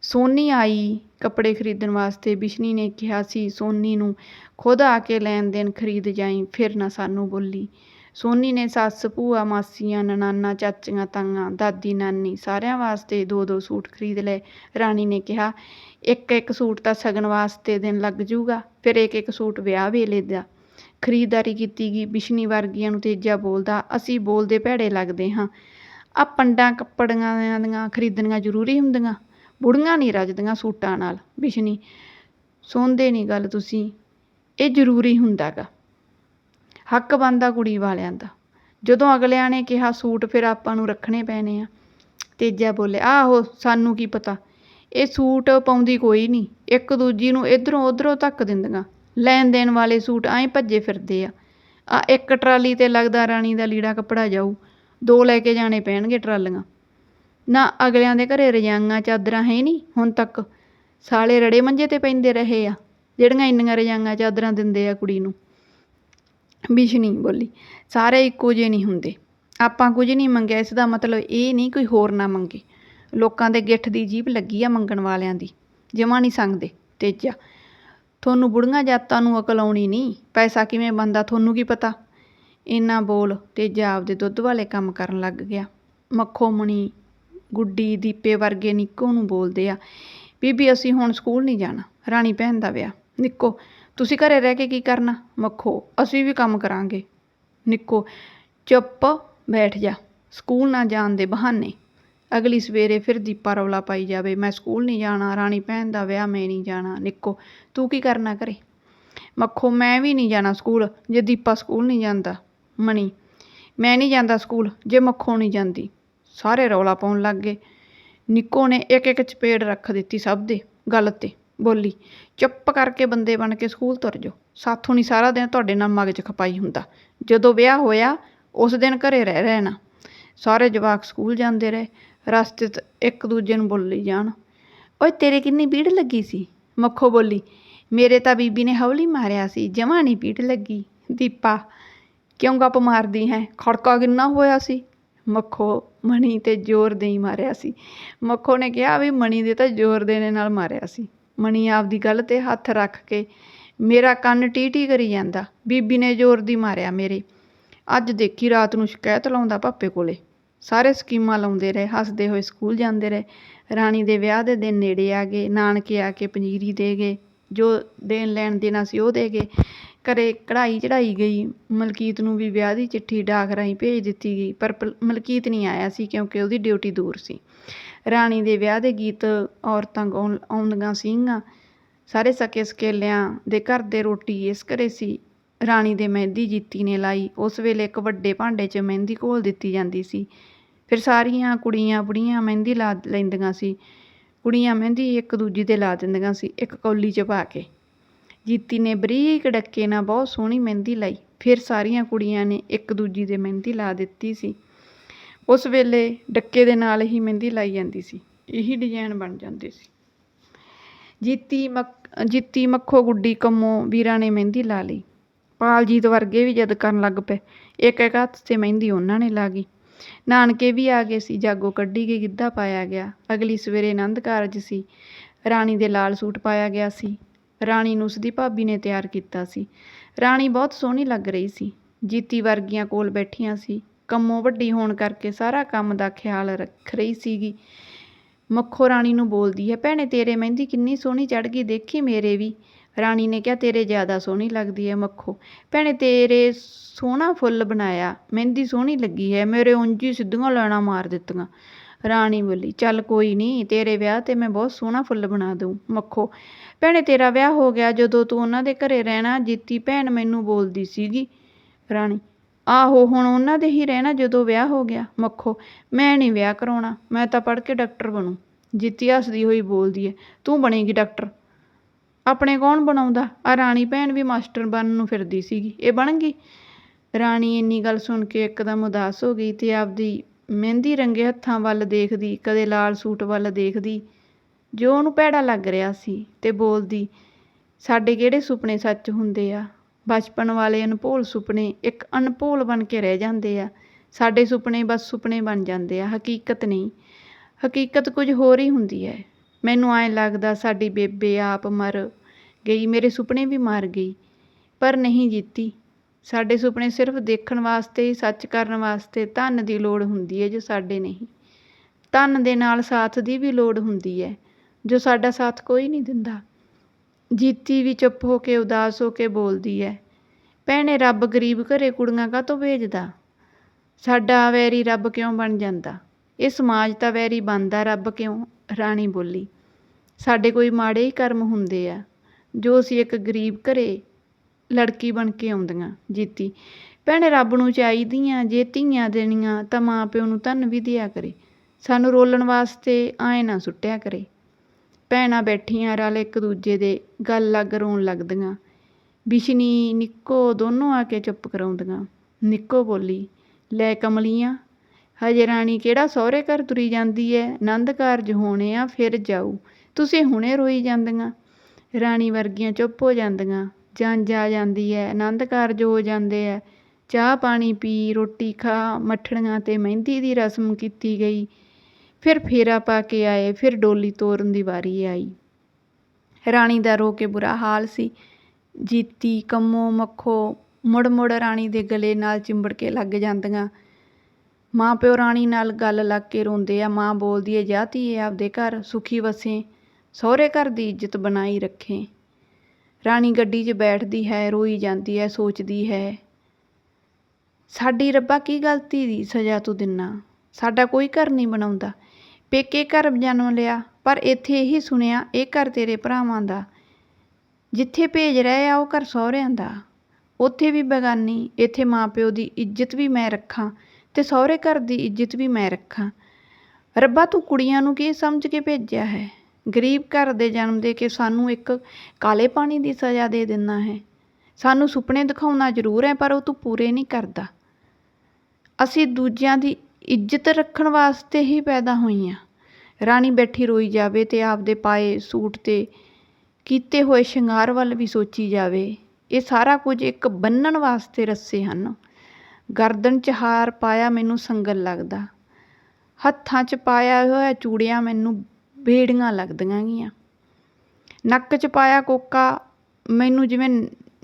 ਸੋਨੀ ਆਈ ਕੱਪੜੇ ਖਰੀਦਣ ਵਾਸਤੇ, ਬਿਸ਼ਨੀ ਨੇ ਕਿਹਾ ਸੀ, ਸੋਨੀ ਨੂੰ ਖੁਦ ਆ ਕੇ ਲੈਣ ਦੇਣ ਖਰੀਦ ਜਾਈ, ਫਿਰ ਨਾ ਸਾਨੂੰ ਬੋਲੀ। ਸੋਨੀ ਨੇ ਸੱਸ, ਭੂਆ, ਮਾਸੀਆਂ, ਨਨਾਨਾ, ਚਾਚੀਆਂ, ਤਾਈਆਂ, ਦਾਦੀ, ਨਾਨੀ ਸਾਰਿਆਂ ਵਾਸਤੇ ਦੋ ਦੋ ਸੂਟ ਖਰੀਦ ਲਏ। ਰਾਣੀ ਨੇ ਕਿਹਾ ਇੱਕ ਇੱਕ ਸੂਟ ਤਾਂ ਸਗਨ ਵਾਸਤੇ ਦਿਨ ਲੱਗ ਜੂਗਾ, ਫਿਰ ਇੱਕ ਇੱਕ ਸੂਟ ਵਿਆਹ ਵੇਲੇ ਦਾ। ਖਰੀਦਦਾਰੀ ਕੀਤੀ ਗਈ, ਬਿਸ਼ਨੀ ਵਰਗੀਆਂ ਨੂੰ ਤੇਜਾ ਬੋਲਦਾ, ਅਸੀਂ ਬੋਲਦੇ ਭੈੜੇ ਲੱਗਦੇ ਹਾਂ। ਆ ਪੰਡਾਂ ਕੱਪੜੀਆਂ ਦੀਆਂ ਖਰੀਦਣੀਆਂ ਜ਼ਰੂਰੀ ਹੁੰਦੀਆਂ, ਬੁੜੀਆਂ ਨਹੀਂ ਰੱਜਦੀਆਂ ਸੂਟਾਂ ਨਾਲ। ਬਿਸ਼ਨੀ, ਸੁਣਦੇ ਨਹੀਂ ਗੱਲ ਤੁਸੀਂ, ਇਹ ਜ਼ਰੂਰੀ ਹੁੰਦਾ ਗਾ ਹੱਕ ਬਣਦਾ ਕੁੜੀ ਵਾਲਿਆਂ ਦਾ। ਜਦੋਂ ਅਗਲਿਆਂ ਨੇ ਕਿਹਾ ਸੂਟ, ਫਿਰ ਆਪਾਂ ਨੂੰ ਰੱਖਣੇ ਪੈਣੇ ਆ। ਤੇਜਾ ਬੋਲੇ, ਆਹੋ, ਸਾਨੂੰ ਕੀ ਪਤਾ? ਇਹ ਸੂਟ ਪਾਉਂਦੀ ਕੋਈ ਨਹੀਂ, ਇੱਕ ਦੂਜੀ ਨੂੰ ਇਧਰੋਂ ਉਧਰੋਂ ਧੱਕ ਦਿੰਦੀਆਂ। ਲੈਣ ਦੇਣ ਵਾਲੇ ਸੂਟ ਐਂ ਭੱਜੇ ਫਿਰਦੇ ਆ। ਆ ਇੱਕ ਟਰਾਲੀ ਤੇ ਲੱਗਦਾ ਰਾਣੀ ਦਾ ਲੀੜਾ ਕੱਪੜਾ ਜਾਊ। ਦੋ ਲੈ ਕੇ ਜਾਣੇ ਪੈਣਗੇ ਟਰਾਲੀਆਂ। ਨਾ ਅਗਲਿਆਂ ਦੇ ਘਰੇ ਰਜਾਈਆਂ ਚਾਦਰਾਂ ਹੈ ਨਹੀਂ ਹੁਣ ਤੱਕ। ਸਾਲੇ ਰੜੇ ਮੰਜੇ ਤੇ ਪੈਂਦੇ ਰਹੇ ਆ, ਜਿਹੜੀਆਂ ਇੰਨੀਆਂ ਰਜਾਈਆਂ ਚਾਦਰਾਂ ਦਿੰਦੇ ਆ ਕੁੜੀ ਨੂੰ। ਬਿਸ਼ਨੀ ਬੋਲੀ, ਸਾਰੇ ਇੱਕੋ ਜਿਹੇ ਨਹੀਂ ਹੁੰਦੇ। ਆਪਾਂ ਕੁਝ ਨਹੀਂ ਮੰਗਿਆ, ਇਸ ਦਾ ਮਤਲਬ ਇਹ ਨਹੀਂ ਕੋਈ ਹੋਰ ਨਾ ਮੰਗੇ। ਲੋਕਾਂ ਦੇ ਗਿੱਠ ਦੀ ਜੀਭ ਲੱਗੀ ਆ ਮੰਗਣ ਵਾਲਿਆਂ ਦੀ, ਜਮਾ ਨਹੀਂ ਸੰਗਦੇ, ਤੇਜਾ। ਤੁਹਾਨੂੰ ਬੁੜੀਆਂ ਜਾਤਾਂ ਨੂੰ ਅਕਲ ਆਉਣੀ ਨਹੀਂ। ਪੈਸਾ ਕਿਵੇਂ ਬਣਦਾ ਤੁਹਾਨੂੰ ਕੀ ਪਤਾ? ਇੰਨਾ ਬੋਲ ਤੇਜਾ ਆਪਦੇ ਦੁੱਧ ਵਾਲੇ ਕੰਮ ਕਰਨ ਲੱਗ ਗਿਆ। ਮੱਖੋ ਮਣੀ, ਗੁੱਡੀ, ਦੀਪੇ ਵਰਗੇ ਨਿੱਕੋ ਨੂੰ ਬੋਲਦੇ ਆ, ਬੀਬੀ ਅਸੀਂ ਹੁਣ ਸਕੂਲ ਨਹੀਂ ਜਾਣਾ, ਰਾਣੀ ਭੈਣ ਦਾ ਵਿਆਹ। ਨਿੱਕੋ, ਤੁਸੀਂ ਘਰੇ ਰਹਿ ਕੇ ਕੀ ਕਰਨਾ? ਮੱਖੋ, ਅਸੀਂ ਵੀ ਕੰਮ ਕਰਾਂਗੇ। ਨਿੱਕੋ, ਚੁੱਪ ਬੈਠ ਜਾ, ਸਕੂਲ ਨਾ ਜਾਣ ਦੇ ਬਹਾਨੇ। ਅਗਲੀ ਸਵੇਰੇ ਫਿਰ ਦੀਪਾ ਰੌਲਾ ਪਾਈ ਜਾਵੇ। ਮੈਂ ਸਕੂਲ ਨਹੀਂ ਜਾਣਾ, ਰਾਣੀ ਭੈਣ ਦਾ ਵਿਆਹ ਮੈਂ ਨਹੀਂ ਜਾਣਾ। ਨਿੱਕੋ, ਤੂੰ ਕੀ ਕਰਨਾ ਘਰੇ? ਮੱਖੋ, ਮੈਂ ਵੀ ਨਹੀਂ ਜਾਣਾ ਸਕੂਲ, ਜੇ ਦੀਪਾ ਸਕੂਲ ਨਹੀਂ ਜਾਂਦਾ। ਮਣੀ ਮੈਂ ਨਹੀਂ ਜਾਂਦਾ ਸਕੂਲ, ਜੇ ਮੱਖੋ ਨਹੀਂ ਜਾਂਦੀ। ਸਾਰੇ ਰੌਲਾ ਪਾਉਣ ਲੱਗ ਗਏ। ਨਿੱਕੋ ਨੇ ਇੱਕ ਇੱਕ ਚਪੇੜ ਰੱਖ ਦਿੱਤੀ ਸਭ ਦੇ ਗੱਲ ਤੇ। ਬੋਲੀ, ਚੁੱਪ ਕਰਕੇ ਬੰਦੇ ਬਣ ਕੇ ਸਕੂਲ ਤੁਰ ਜਾਓ। ਸਾਥੋਂ ਨਹੀਂ ਸਾਰਾ ਦਿਨ ਤੁਹਾਡੇ ਨਾਲ ਮਗਜ ਖਪਾਈ ਹੁੰਦਾ। ਜਦੋਂ ਵਿਆਹ ਹੋਇਆ, ਉਸ ਦਿਨ ਘਰੇ ਰਹਿ ਰਹਿਣਾ। ਸਾਰੇ ਜਵਾਕ ਸਕੂਲ ਜਾਂਦੇ ਰਹੇ। ਰਸਤੇ 'ਚ ਇੱਕ ਦੂਜੇ ਨੂੰ ਬੋਲੀ ਜਾਣ। ਓਏ ਤੇਰੇ ਕਿੰਨੀ ਪੀੜ ਲੱਗੀ ਸੀ? ਮੱਖੋ ਬੋਲੀ, ਮੇਰੇ ਤਾਂ ਬੀਬੀ ਨੇ ਹੌਲੀ ਮਾਰਿਆ ਸੀ, ਜਮਾਂ ਨਹੀਂ ਪੀੜ ਲੱਗੀ। ਦੀਪਾ, ਕਿਉਂ ਗੱਪ ਮਾਰਦੀ ਹੈ? ਖੜਕਾ ਕਿੰਨਾ ਹੋਇਆ ਸੀ? ਮੱਖੋ ਮਣੀ ਤੇ ਜ਼ੋਰ ਦੇ ਹੀ ਮਾਰਿਆ ਸੀ। ਮੱਖੋ ਨੇ ਕਿਹਾ ਵੀ ਮਣੀ ਦੇ ਤਾਂ ਜ਼ੋਰ ਦੇਣੇ ਨਾਲ ਮਾਰਿਆ ਸੀ। ਮਣੀ ਆਪਦੀ ਗੱਲ ਤੇ ਹੱਥ ਰੱਖ ਕੇ ਮੇਰਾ ਕੰਨ ਟੀਟੀ ਕਰੀ ਜਾਂਦਾ। ਬੀਬੀ ਨੇ ਜ਼ੋਰ ਦੀ ਮਾਰਿਆ ਮੇਰੇ। ਅੱਜ ਦੇਖੀ ਰਾਤ ਨੂੰ ਸ਼ਿਕਾਇਤ ਲਾਉਂਦਾ ਪਾਪੇ ਕੋਲੇ। ਸਾਰੇ ਸਕੀਮਾਂ ਲਾਉਂਦੇ ਰਹੇ, ਹੱਸਦੇ ਹੋਏ ਸਕੂਲ ਜਾਂਦੇ ਰਹੇ। ਰਾਣੀ ਦੇ ਵਿਆਹ ਦੇ ਦਿਨ ਨੇੜੇ ਆ ਗਏ, ਨਾਨਕੇ ਆ ਕੇ ਪੰਜੀਰੀ ਦੇ ਗਏ, ਜੋ ਦੇਣ ਲੈਣ ਦੇਣਾ ਸੀ ਉਹ ਦੇ ਗਏ। ਘਰੇ ਕਢਾਈ ਚੜਾਈ ਗਈ, ਮਲਕੀਤ ਨੂੰ ਵੀ ਵਿਆਹ ਦੀ ਚਿੱਠੀ ਡਾਕ ਰਾਹੀਂ ਭੇਜ ਦਿੱਤੀ ਗਈ, ਪਰ ਪਲ- ਮਲਕੀਤ ਨਹੀਂ ਆਇਆ ਸੀ ਕਿਉਂਕਿ ਉਹਦੀ ਡਿਊਟੀ ਦੂਰ ਸੀ। ਰਾਣੀ ਦੇ ਵਿਆਹ ਦੇ ਗੀਤ ਔਰਤਾਂ ਗਾਉਣ, ਆਉਂਦੀਆਂ ਸੀਗੀਆਂ। ਸਾਰੇ ਸਕੇ ਸਕੇਲਿਆਂ ਦੇ ਘਰ ਦੇ ਰੋਟੀ ਇਸ ਘਰੇ ਸੀ। ਰਾਣੀ ਦੇ ਮਹਿੰਦੀ ਜੀਤੀ ਨੇ ਲਾਈ, ਉਸ ਵੇਲੇ ਇੱਕ ਵੱਡੇ ਭਾਂਡੇ 'ਚ ਮਹਿੰਦੀ ਘੋਲ ਦਿੱਤੀ ਜਾਂਦੀ ਸੀ। ਫਿਰ ਸਾਰੀਆਂ ਕੁੜੀਆਂ ਬੁੜੀਆਂ ਮਹਿੰਦੀ ਲਾ ਲੈਂਦੀਆਂ ਸੀ। ਕੁੜੀਆਂ ਮਹਿੰਦੀ ਇੱਕ ਦੂਜੀ 'ਤੇ ਲਾ ਦਿੰਦੀਆਂ ਸੀ, ਇੱਕ ਕੌਲੀ 'ਚ ਪਾ ਕੇ। ਜੀਤੀ ਨੇ ਬਰੀਕ ਡੱਕੇ ਨਾਲ ਬਹੁਤ ਸੋਹਣੀ ਮਹਿੰਦੀ ਲਾਈ। ਫਿਰ ਸਾਰੀਆਂ ਕੁੜੀਆਂ ਨੇ ਇੱਕ ਦੂਜੀ ਦੇ ਮਹਿੰਦੀ ਲਾ ਦਿੱਤੀ ਸੀ। ਉਸ ਵੇਲੇ ਡੱਕੇ ਦੇ ਨਾਲ ਹੀ ਮਹਿੰਦੀ ਲਾਈ ਜਾਂਦੀ ਸੀ। ਇਹੀ ਡਿਜ਼ਾਈਨ ਬਣ ਜਾਂਦੇ ਸੀ। ਜੀਤੀ ਮੱਕ, ਜੀਤੀ ਮੱਖੋ ਗੁੱਡੀ ਕੰਮੋ ਵੀਰਾਂ ਨੇ ਮਹਿੰਦੀ ਲਾ ਲਈ। ਪਾਲਜੀਤ ਵਰਗੇ ਵੀ ਜਦ ਕਰਨ ਲੱਗ ਪਏ। ਇੱਕ ਇੱਕ ਹੱਥ 'ਤੇ ਮਹਿੰਦੀ ਉਹਨਾਂ ਨੇ ਲਾ ਗਈ। ਨਾਨਕੇ ਵੀ ਆ ਗਏ ਸੀ, ਜਾਗੋ ਕੱਢੀ ਗਈ, ਗਿੱਧਾ ਪਾਇਆ ਗਿਆ। ਅਗਲੀ ਸਵੇਰੇ ਆਨੰਦ ਕਾਰਜ ਸੀ। ਰਾਣੀ ਦੇ ਲਾਲ ਸੂਟ ਪਾਇਆ ਗਿਆ ਸੀ। ਰਾਣੀ ਨੂੰ ਉਸਦੀ ਭਾਬੀ ਨੇ ਤਿਆਰ ਕੀਤਾ ਸੀ। ਰਾਣੀ ਬਹੁਤ ਸੋਹਣੀ ਲੱਗ ਰਹੀ ਸੀ। ਜੀਤੀ ਵਰਗੀਆਂ ਕੋਲ ਬੈਠੀਆਂ ਸੀ। ਕੰਮੋਂ ਵੱਡੀ ਹੋਣ ਕਰਕੇ ਸਾਰਾ ਕੰਮ ਦਾ ਖਿਆਲ ਰੱਖ ਰਹੀ ਸੀਗੀ। ਮੱਖੋ ਰਾਣੀ ਨੂੰ ਬੋਲਦੀ ਹੈ, ਭੈਣੇ, ਤੇਰੇ ਮਹਿੰਦੀ ਕਿੰਨੀ ਸੋਹਣੀ ਚੜ ਗਈ, ਦੇਖੀ ਮੇਰੇ ਵੀ। ਰਾਣੀ ਨੇ ਕਿਹਾ, ਤੇਰੇ ਜ਼ਿਆਦਾ ਸੋਹਣੀ ਲੱਗਦੀ ਹੈ ਮੱਖੋ। ਭੈਣੇ, ਤੇਰੇ ਸੋਹਣਾ ਫੁੱਲ ਬਣਾਇਆ, ਮਹਿੰਦੀ ਸੋਹਣੀ ਲੱਗੀ ਹੈ, ਮੇਰੇ ਉਂਝ ਹੀ ਸਿੱਧੀਆਂ ਲੈਣਾ ਮਾਰ ਦਿੱਤੀਆਂ। ਰਾਣੀ ਬੋਲੀ, ਚੱਲ ਕੋਈ ਨਹੀਂ ਤੇਰੇ ਵਿਆਹ ਤੇ ਮੈਂ ਬਹੁਤ ਸੋਹਣਾ ਫੁੱਲ ਬਣਾ ਦੂੰ ਮੱਖੋ। ਭੈਣੇ, ਤੇਰਾ ਵਿਆਹ ਹੋ ਗਿਆ, ਜਦੋਂ ਤੂੰ ਉਹਨਾਂ ਦੇ ਘਰੇ ਰਹਿਣਾ, ਜੀਤੀ ਭੈਣ ਮੈਨੂੰ ਬੋਲਦੀ ਸੀਗੀ। ਰਾਣੀ, ਆਹੋ, ਹੁਣ ਉਹਨਾਂ ਦੇ ਹੀ ਰਹਿਣਾ ਜਦੋਂ ਵਿਆਹ ਹੋ ਗਿਆ, ਮੱਖੋ। ਮੈਂ ਨਹੀਂ ਵਿਆਹ ਕਰਾਉਣਾ, ਮੈਂ ਤਾਂ ਪੜ੍ਹ ਕੇ ਡਾਕਟਰ ਬਣੂ। ਜੀਤੀ ਹੱਸਦੀ ਹੋਈ ਬੋਲਦੀ ਹੈ, ਤੂੰ ਬਣੇਗੀ ਡਾਕਟਰ। ਆਪਣੇ ਕੌਣ ਬਣਾਉਂਦਾ? ਆ ਰਾਣੀ ਭੈਣ ਵੀ ਮਾਸਟਰ ਬਣਨ ਨੂੰ ਫਿਰਦੀ ਸੀਗੀ। ਇਹ ਬਣ ਗਈ? ਰਾਣੀ ਇੰਨੀ ਗੱਲ ਸੁਣ ਕੇ ਇੱਕਦਮ ਉਦਾਸ ਹੋ ਗਈ ਤੇ ਆਪਦੀ ਮਹਿੰਦੀ ਰੰਗੇ ਹੱਥਾਂ ਵੱਲ ਦੇਖਦੀ, ਕਦੇ ਲਾਲ ਸੂਟ ਵੱਲ ਦੇਖਦੀ। ਜੋ ਉਹਨੂੰ ਭੈੜਾ ਲੱਗ ਰਿਹਾ ਸੀ ਤੇ ਬੋਲਦੀ, ਸਾਡੇ ਕਿਹੜੇ ਸੁਪਨੇ ਸੱਚ ਹੁੰਦੇ ਆ? ਬਚਪਨ ਵਾਲੇ ਅਨਭੋਲ ਸੁਪਨੇ ਇੱਕ ਅਨਭੋਲ ਬਣ ਕੇ ਰਹਿ ਜਾਂਦੇ ਆ। ਸਾਡੇ ਸੁਪਨੇ ਬਸ ਸੁਪਨੇ ਬਣ ਜਾਂਦੇ ਆ। ਹਕੀਕਤ ਨਹੀਂ। ਹਕੀਕਤ ਕੁਝ ਹੋਰ ਹੀ ਹੁੰਦੀ ਹੈ। ਮੈਨੂੰ ਐਂ ਲੱਗਦਾ ਸਾਡੀ ਬੇਬੇ ਆਪ ਮਰ ਗਈ, ਮੇਰੇ ਸੁਪਨੇ ਵੀ ਮਰ ਗਈ, ਪਰ ਨਹੀਂ ਜੀਤੀ। ਸਾਡੇ ਸੁਪਨੇ ਸਿਰਫ ਦੇਖਣ ਵਾਸਤੇ ਹੀ ਸੱਚ ਕਰਨ ਵਾਸਤੇ ਧਨ ਦੀ ਲੋੜ ਹੁੰਦੀ ਹੈ ਜੋ ਸਾਡੇ ਨਹੀਂ। ਧਨ ਦੇ ਨਾਲ ਸਾਥ ਦੀ ਵੀ ਲੋੜ ਹੁੰਦੀ ਹੈ, ਜੋ ਸਾਡਾ ਸਾਥ ਕੋਈ ਨਹੀਂ ਦਿੰਦਾ। ਜੀਤੀ ਵੀ ਚੁੱਪ ਹੋ ਕੇ, ਉਦਾਸ ਹੋ ਕੇ ਬੋਲਦੀ ਹੈ, ਭੈਣੇ ਰੱਬ ਗਰੀਬ ਘਰੇ ਕੁੜੀਆਂ ਕਾਹਤੋਂ ਭੇਜਦਾ? ਸਾਡਾ ਵੈਰੀ ਰੱਬ ਕਿਉਂ ਬਣ ਜਾਂਦਾ? ਇਹ ਸਮਾਜ ਤਾਂ ਵੈਰੀ ਬਣਦਾ, ਰੱਬ ਕਿਉਂ ਰਾਣੀ ਬੋਲੀ? ਸਾਡੇ ਕੋਈ ਮਾੜੇ ਹੀ ਕਰਮ ਹੁੰਦੇ ਆ। ਜੋ ਅਸੀਂ ਇੱਕ ਗਰੀਬ ਘਰੇ ਲੜਕੀ ਬਣ ਕੇ ਆਉਂਦੀਆਂ, ਜੀਤੀ। ਭੈਣੇ, ਰੱਬ ਨੂੰ ਚਾਹੀਦੀਆਂ ਜੇ ਧੀਆਂ ਦੇਣੀਆਂ ਤਾਂ ਮਾਂ ਪਿਓ ਨੂੰ ਧੰਨ ਵੀ ਦਿਆ ਕਰੇ। ਸਾਨੂੰ ਰੋਲਣ ਵਾਸਤੇ ਆਏ ਨਾ ਸੁੱਟਿਆ ਕਰੇ। ਭੈਣਾਂ ਬੈਠੀਆਂ ਰਲ ਇੱਕ ਦੂਜੇ ਦੇ ਗੱਲ ਲੱਗ ਰੋਣ ਲੱਗਦੀਆਂ। ਬਿਸ਼ਨੀ, ਨਿੱਕੋ ਦੋਨੋਂ ਆ ਕੇ ਚੁੱਪ ਕਰਾਉਂਦੀਆਂ। ਨਿੱਕੋ ਬੋਲੀ, ਲੈ ਕਮਲੀਆਂ, ਹਜੇ ਰਾਣੀ ਕਿਹੜਾ ਸਹੁਰੇ ਘਰ ਤੁਰੀ ਜਾਂਦੀ ਐ? ਆਨੰਦ ਕਾਰਜ ਹੋਣੇ ਆ, ਫਿਰ ਜਾਊ। ਤੁਸੀਂ ਹੁਣੇ ਰੋਈ ਜਾਂਦੀਆਂ। ਰਾਣੀ ਵਰਗੀਆਂ ਚੁੱਪ ਹੋ ਜਾਂਦੀਆਂ। ਜੰਝ ਆ ਜਾਂਦੀ ਹੈ ਆਨੰਦ ਕਾਰਜ ਹੋ ਜਾਂਦੇ ਹੈ ਚਾਹ ਪਾਣੀ ਪੀ, ਰੋਟੀ ਖਾ, ਮੱਠੜੀਆਂ ਤੇ ਮਹਿੰਦੀ ਦੀ ਰਸਮ ਕੀਤੀ ਗਈ। ਫਿਰ ਫੇਰਾ ਪਾ ਕੇ ਆਏ, ਫਿਰ ਡੋਲੀ ਤੋਰਨ ਦੀ ਵਾਰੀ ਆਈ। ਰਾਣੀ ਦਾ ਰੋ ਕੇ ਬੁਰਾ ਹਾਲ ਸੀ। ਜੀਤੀ, ਕੰਮੋ, ਮੱਖੋ ਮੁੜ ਮੁੜ ਰਾਣੀ ਦੇ ਗਲੇ ਨਾਲ ਚਿੰਬੜ ਕੇ ਲੱਗ ਜਾਂਦੀਆਂ। ਮਾਂ ਪਿਓ ਰਾਣੀ ਨਾਲ ਗੱਲ ਲੱਗ ਕੇ ਰੋਂਦੇ ਆ, ਮਾਂ ਬੋਲਦੀ ਹੈ ਜਾ ਧੀਏ, ਆਪਦੇ ਘਰ ਸੁਖੀ ਵਸੇ। ਸਹੁਰੇ ਘਰ ਦੀ ਇੱਜ਼ਤ ਬਣਾਈ ਰੱਖੇ। ਰਾਣੀ ਗੱਡੀ 'ਚ ਬੈਠਦੀ ਹੈ, ਰੋਈ ਜਾਂਦੀ ਹੈ, ਸੋਚਦੀ ਹੈ, ਸਾਡੀ ਰੱਬਾ ਕੀ ਗਲਤੀ ਦੀ ਸਜ਼ਾ ਤੂੰ ਦਿੰਨਾ? ਸਾਡਾ ਕੋਈ ਘਰ ਨਹੀਂ ਬਣਾਉਂਦਾ। ਪੇਕੇ ਘਰ ਜਨਮ ਲਿਆ, ਪਰ ਇੱਥੇ ਇਹੀ ਸੁਣਿਆ, ਇਹ ਘਰ ਤੇਰੇ ਭਰਾਵਾਂ ਦਾ। ਜਿੱਥੇ ਭੇਜ ਰਹੇ ਆ, ਉਹ ਘਰ ਸਹੁਰਿਆਂ ਦਾ। ਉੱਥੇ ਵੀ ਬੇਗਾਨੀ, ਇੱਥੇ ਮਾਪਿਓ ਦੀ ਇੱਜ਼ਤ ਵੀ ਮੈਂ ਰੱਖਾਂ ਤੇ ਸਹੁਰੇ ਘਰ ਦੀ ਇੱਜ਼ਤ ਵੀ ਮੈਂ ਰੱਖਾਂ। ਰੱਬਾ ਤੂੰ ਕੁੜੀਆਂ ਨੂੰ ਕੀ ਸਮਝ ਕੇ ਭੇਜਿਆ ਹੈ? ਗਰੀਬ ਘਰ ਦੇ ਜਨਮ ਦੇ ਕੇ ਸਾਨੂੰ ਇੱਕ ਕਾਲੇ ਪਾਣੀ ਦੀ ਸਜ਼ਾ ਦੇ ਦਿੰਦਾ ਹੈ। ਸਾਨੂੰ ਸੁਪਨੇ ਦਿਖਾਉਣਾ ਜ਼ਰੂਰ ਹੈ, ਪਰ ਉਹ ਤੂੰ ਪੂਰੇ ਨਹੀਂ ਕਰਦਾ। ਅਸੀਂ ਦੂਜਿਆਂ ਦੀ ਇੱਜ਼ਤ ਰੱਖਣ ਵਾਸਤੇ ਹੀ ਪੈਦਾ ਹੋਈਆਂ। ਰਾਣੀ ਬੈਠੀ ਰੋਈ ਜਾਵੇ ਤੇ ਆਪਦੇ ਪਾਏ ਸੂਟ ਤੇ ਕੀਤੇ ਹੋਏ ਸ਼ਿੰਗਾਰ ਵੱਲ ਵੀ ਸੋਚੀ ਜਾਵੇ। ਇਹ ਸਾਰਾ ਕੁਝ ਇੱਕ ਬੰਨਣ ਵਾਸਤੇ ਰੱਸੇ ਹਨ। ਗਰਦਨ 'ਚ ਹਾਰ ਪਾਇਆ ਮੈਨੂੰ ਸੰਗਲ ਲੱਗਦਾ। ਹੱਥਾਂ 'ਚ ਪਾਇਆ ਹੋਇਆ ਚੂੜੀਆਂ ਮੈਨੂੰ ਬੇੜੀਆਂ ਲੱਗਦੀਆਂ ਗੀਆਂ ਨੱਕ 'ਚ ਪਾਇਆ ਕੋਕਾ ਮੈਨੂੰ ਜਿਵੇਂ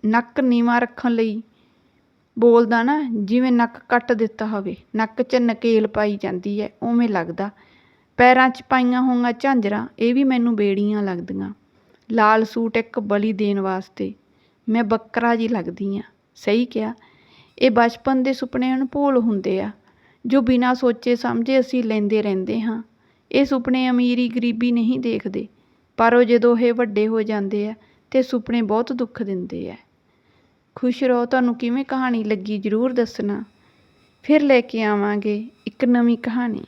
ਨੱਕ ਨੀਵਾਂ ਰੱਖਣ ਲਈ ਬੋਲਦਾ ਨਾ, ਜਿਵੇਂ ਨੱਕ ਕੱਟ ਦਿੱਤਾ ਹੋਵੇ। ਨੱਕ 'ਚ ਨਕੇਲ ਪਾਈ ਜਾਂਦੀ ਹੈ ਉਵੇਂ ਲੱਗਦਾ। ਪੈਰਾਂ 'ਚ ਪਾਈਆਂ ਹੋਈਆਂ ਝਾਂਜਰਾਂ, ਇਹ ਵੀ ਮੈਨੂੰ ਬੇੜੀਆਂ ਲੱਗਦੀਆਂ। ਲਾਲ ਸੂਟ ਇੱਕ ਬਲੀ ਦੇਣ ਵਾਸਤੇ ਮੈਂ ਬੱਕਰਾ ਜੀ ਲੱਗਦੀ ਆ। ਸਹੀ ਕਿਹਾ। ਇਹ ਬਚਪਨ ਦੇ ਸੁਪਨੇ ਅਣਭੁੱਲ ਹੁੰਦੇ ਆ, ਜੋ ਬਿਨਾਂ ਸੋਚੇ ਸਮਝੇ ਅਸੀਂ ਲੈਂਦੇ ਰਹਿੰਦੇ ਹਾਂ। ਇਹ ਸੁਪਨੇ ਅਮੀਰੀ ਗਰੀਬੀ ਨਹੀਂ ਦੇਖਦੇ, ਪਰ ਉਹ ਜਦੋਂ ਇਹ ਵੱਡੇ ਹੋ ਜਾਂਦੇ ਆ ਤੇ ਸੁਪਨੇ ਬਹੁਤ ਦੁੱਖ ਦਿੰਦੇ ਆ। ਖੁਸ਼ ਰਹੋ, ਤੁਹਾਨੂੰ ਕਿਵੇਂ ਕਹਾਣੀ ਲੱਗੀ ਜ਼ਰੂਰ ਦੱਸਣਾ। ਫਿਰ ਲੈ ਕੇ ਆਵਾਂਗੇ ਇੱਕ ਨਵੀਂ ਕਹਾਣੀ।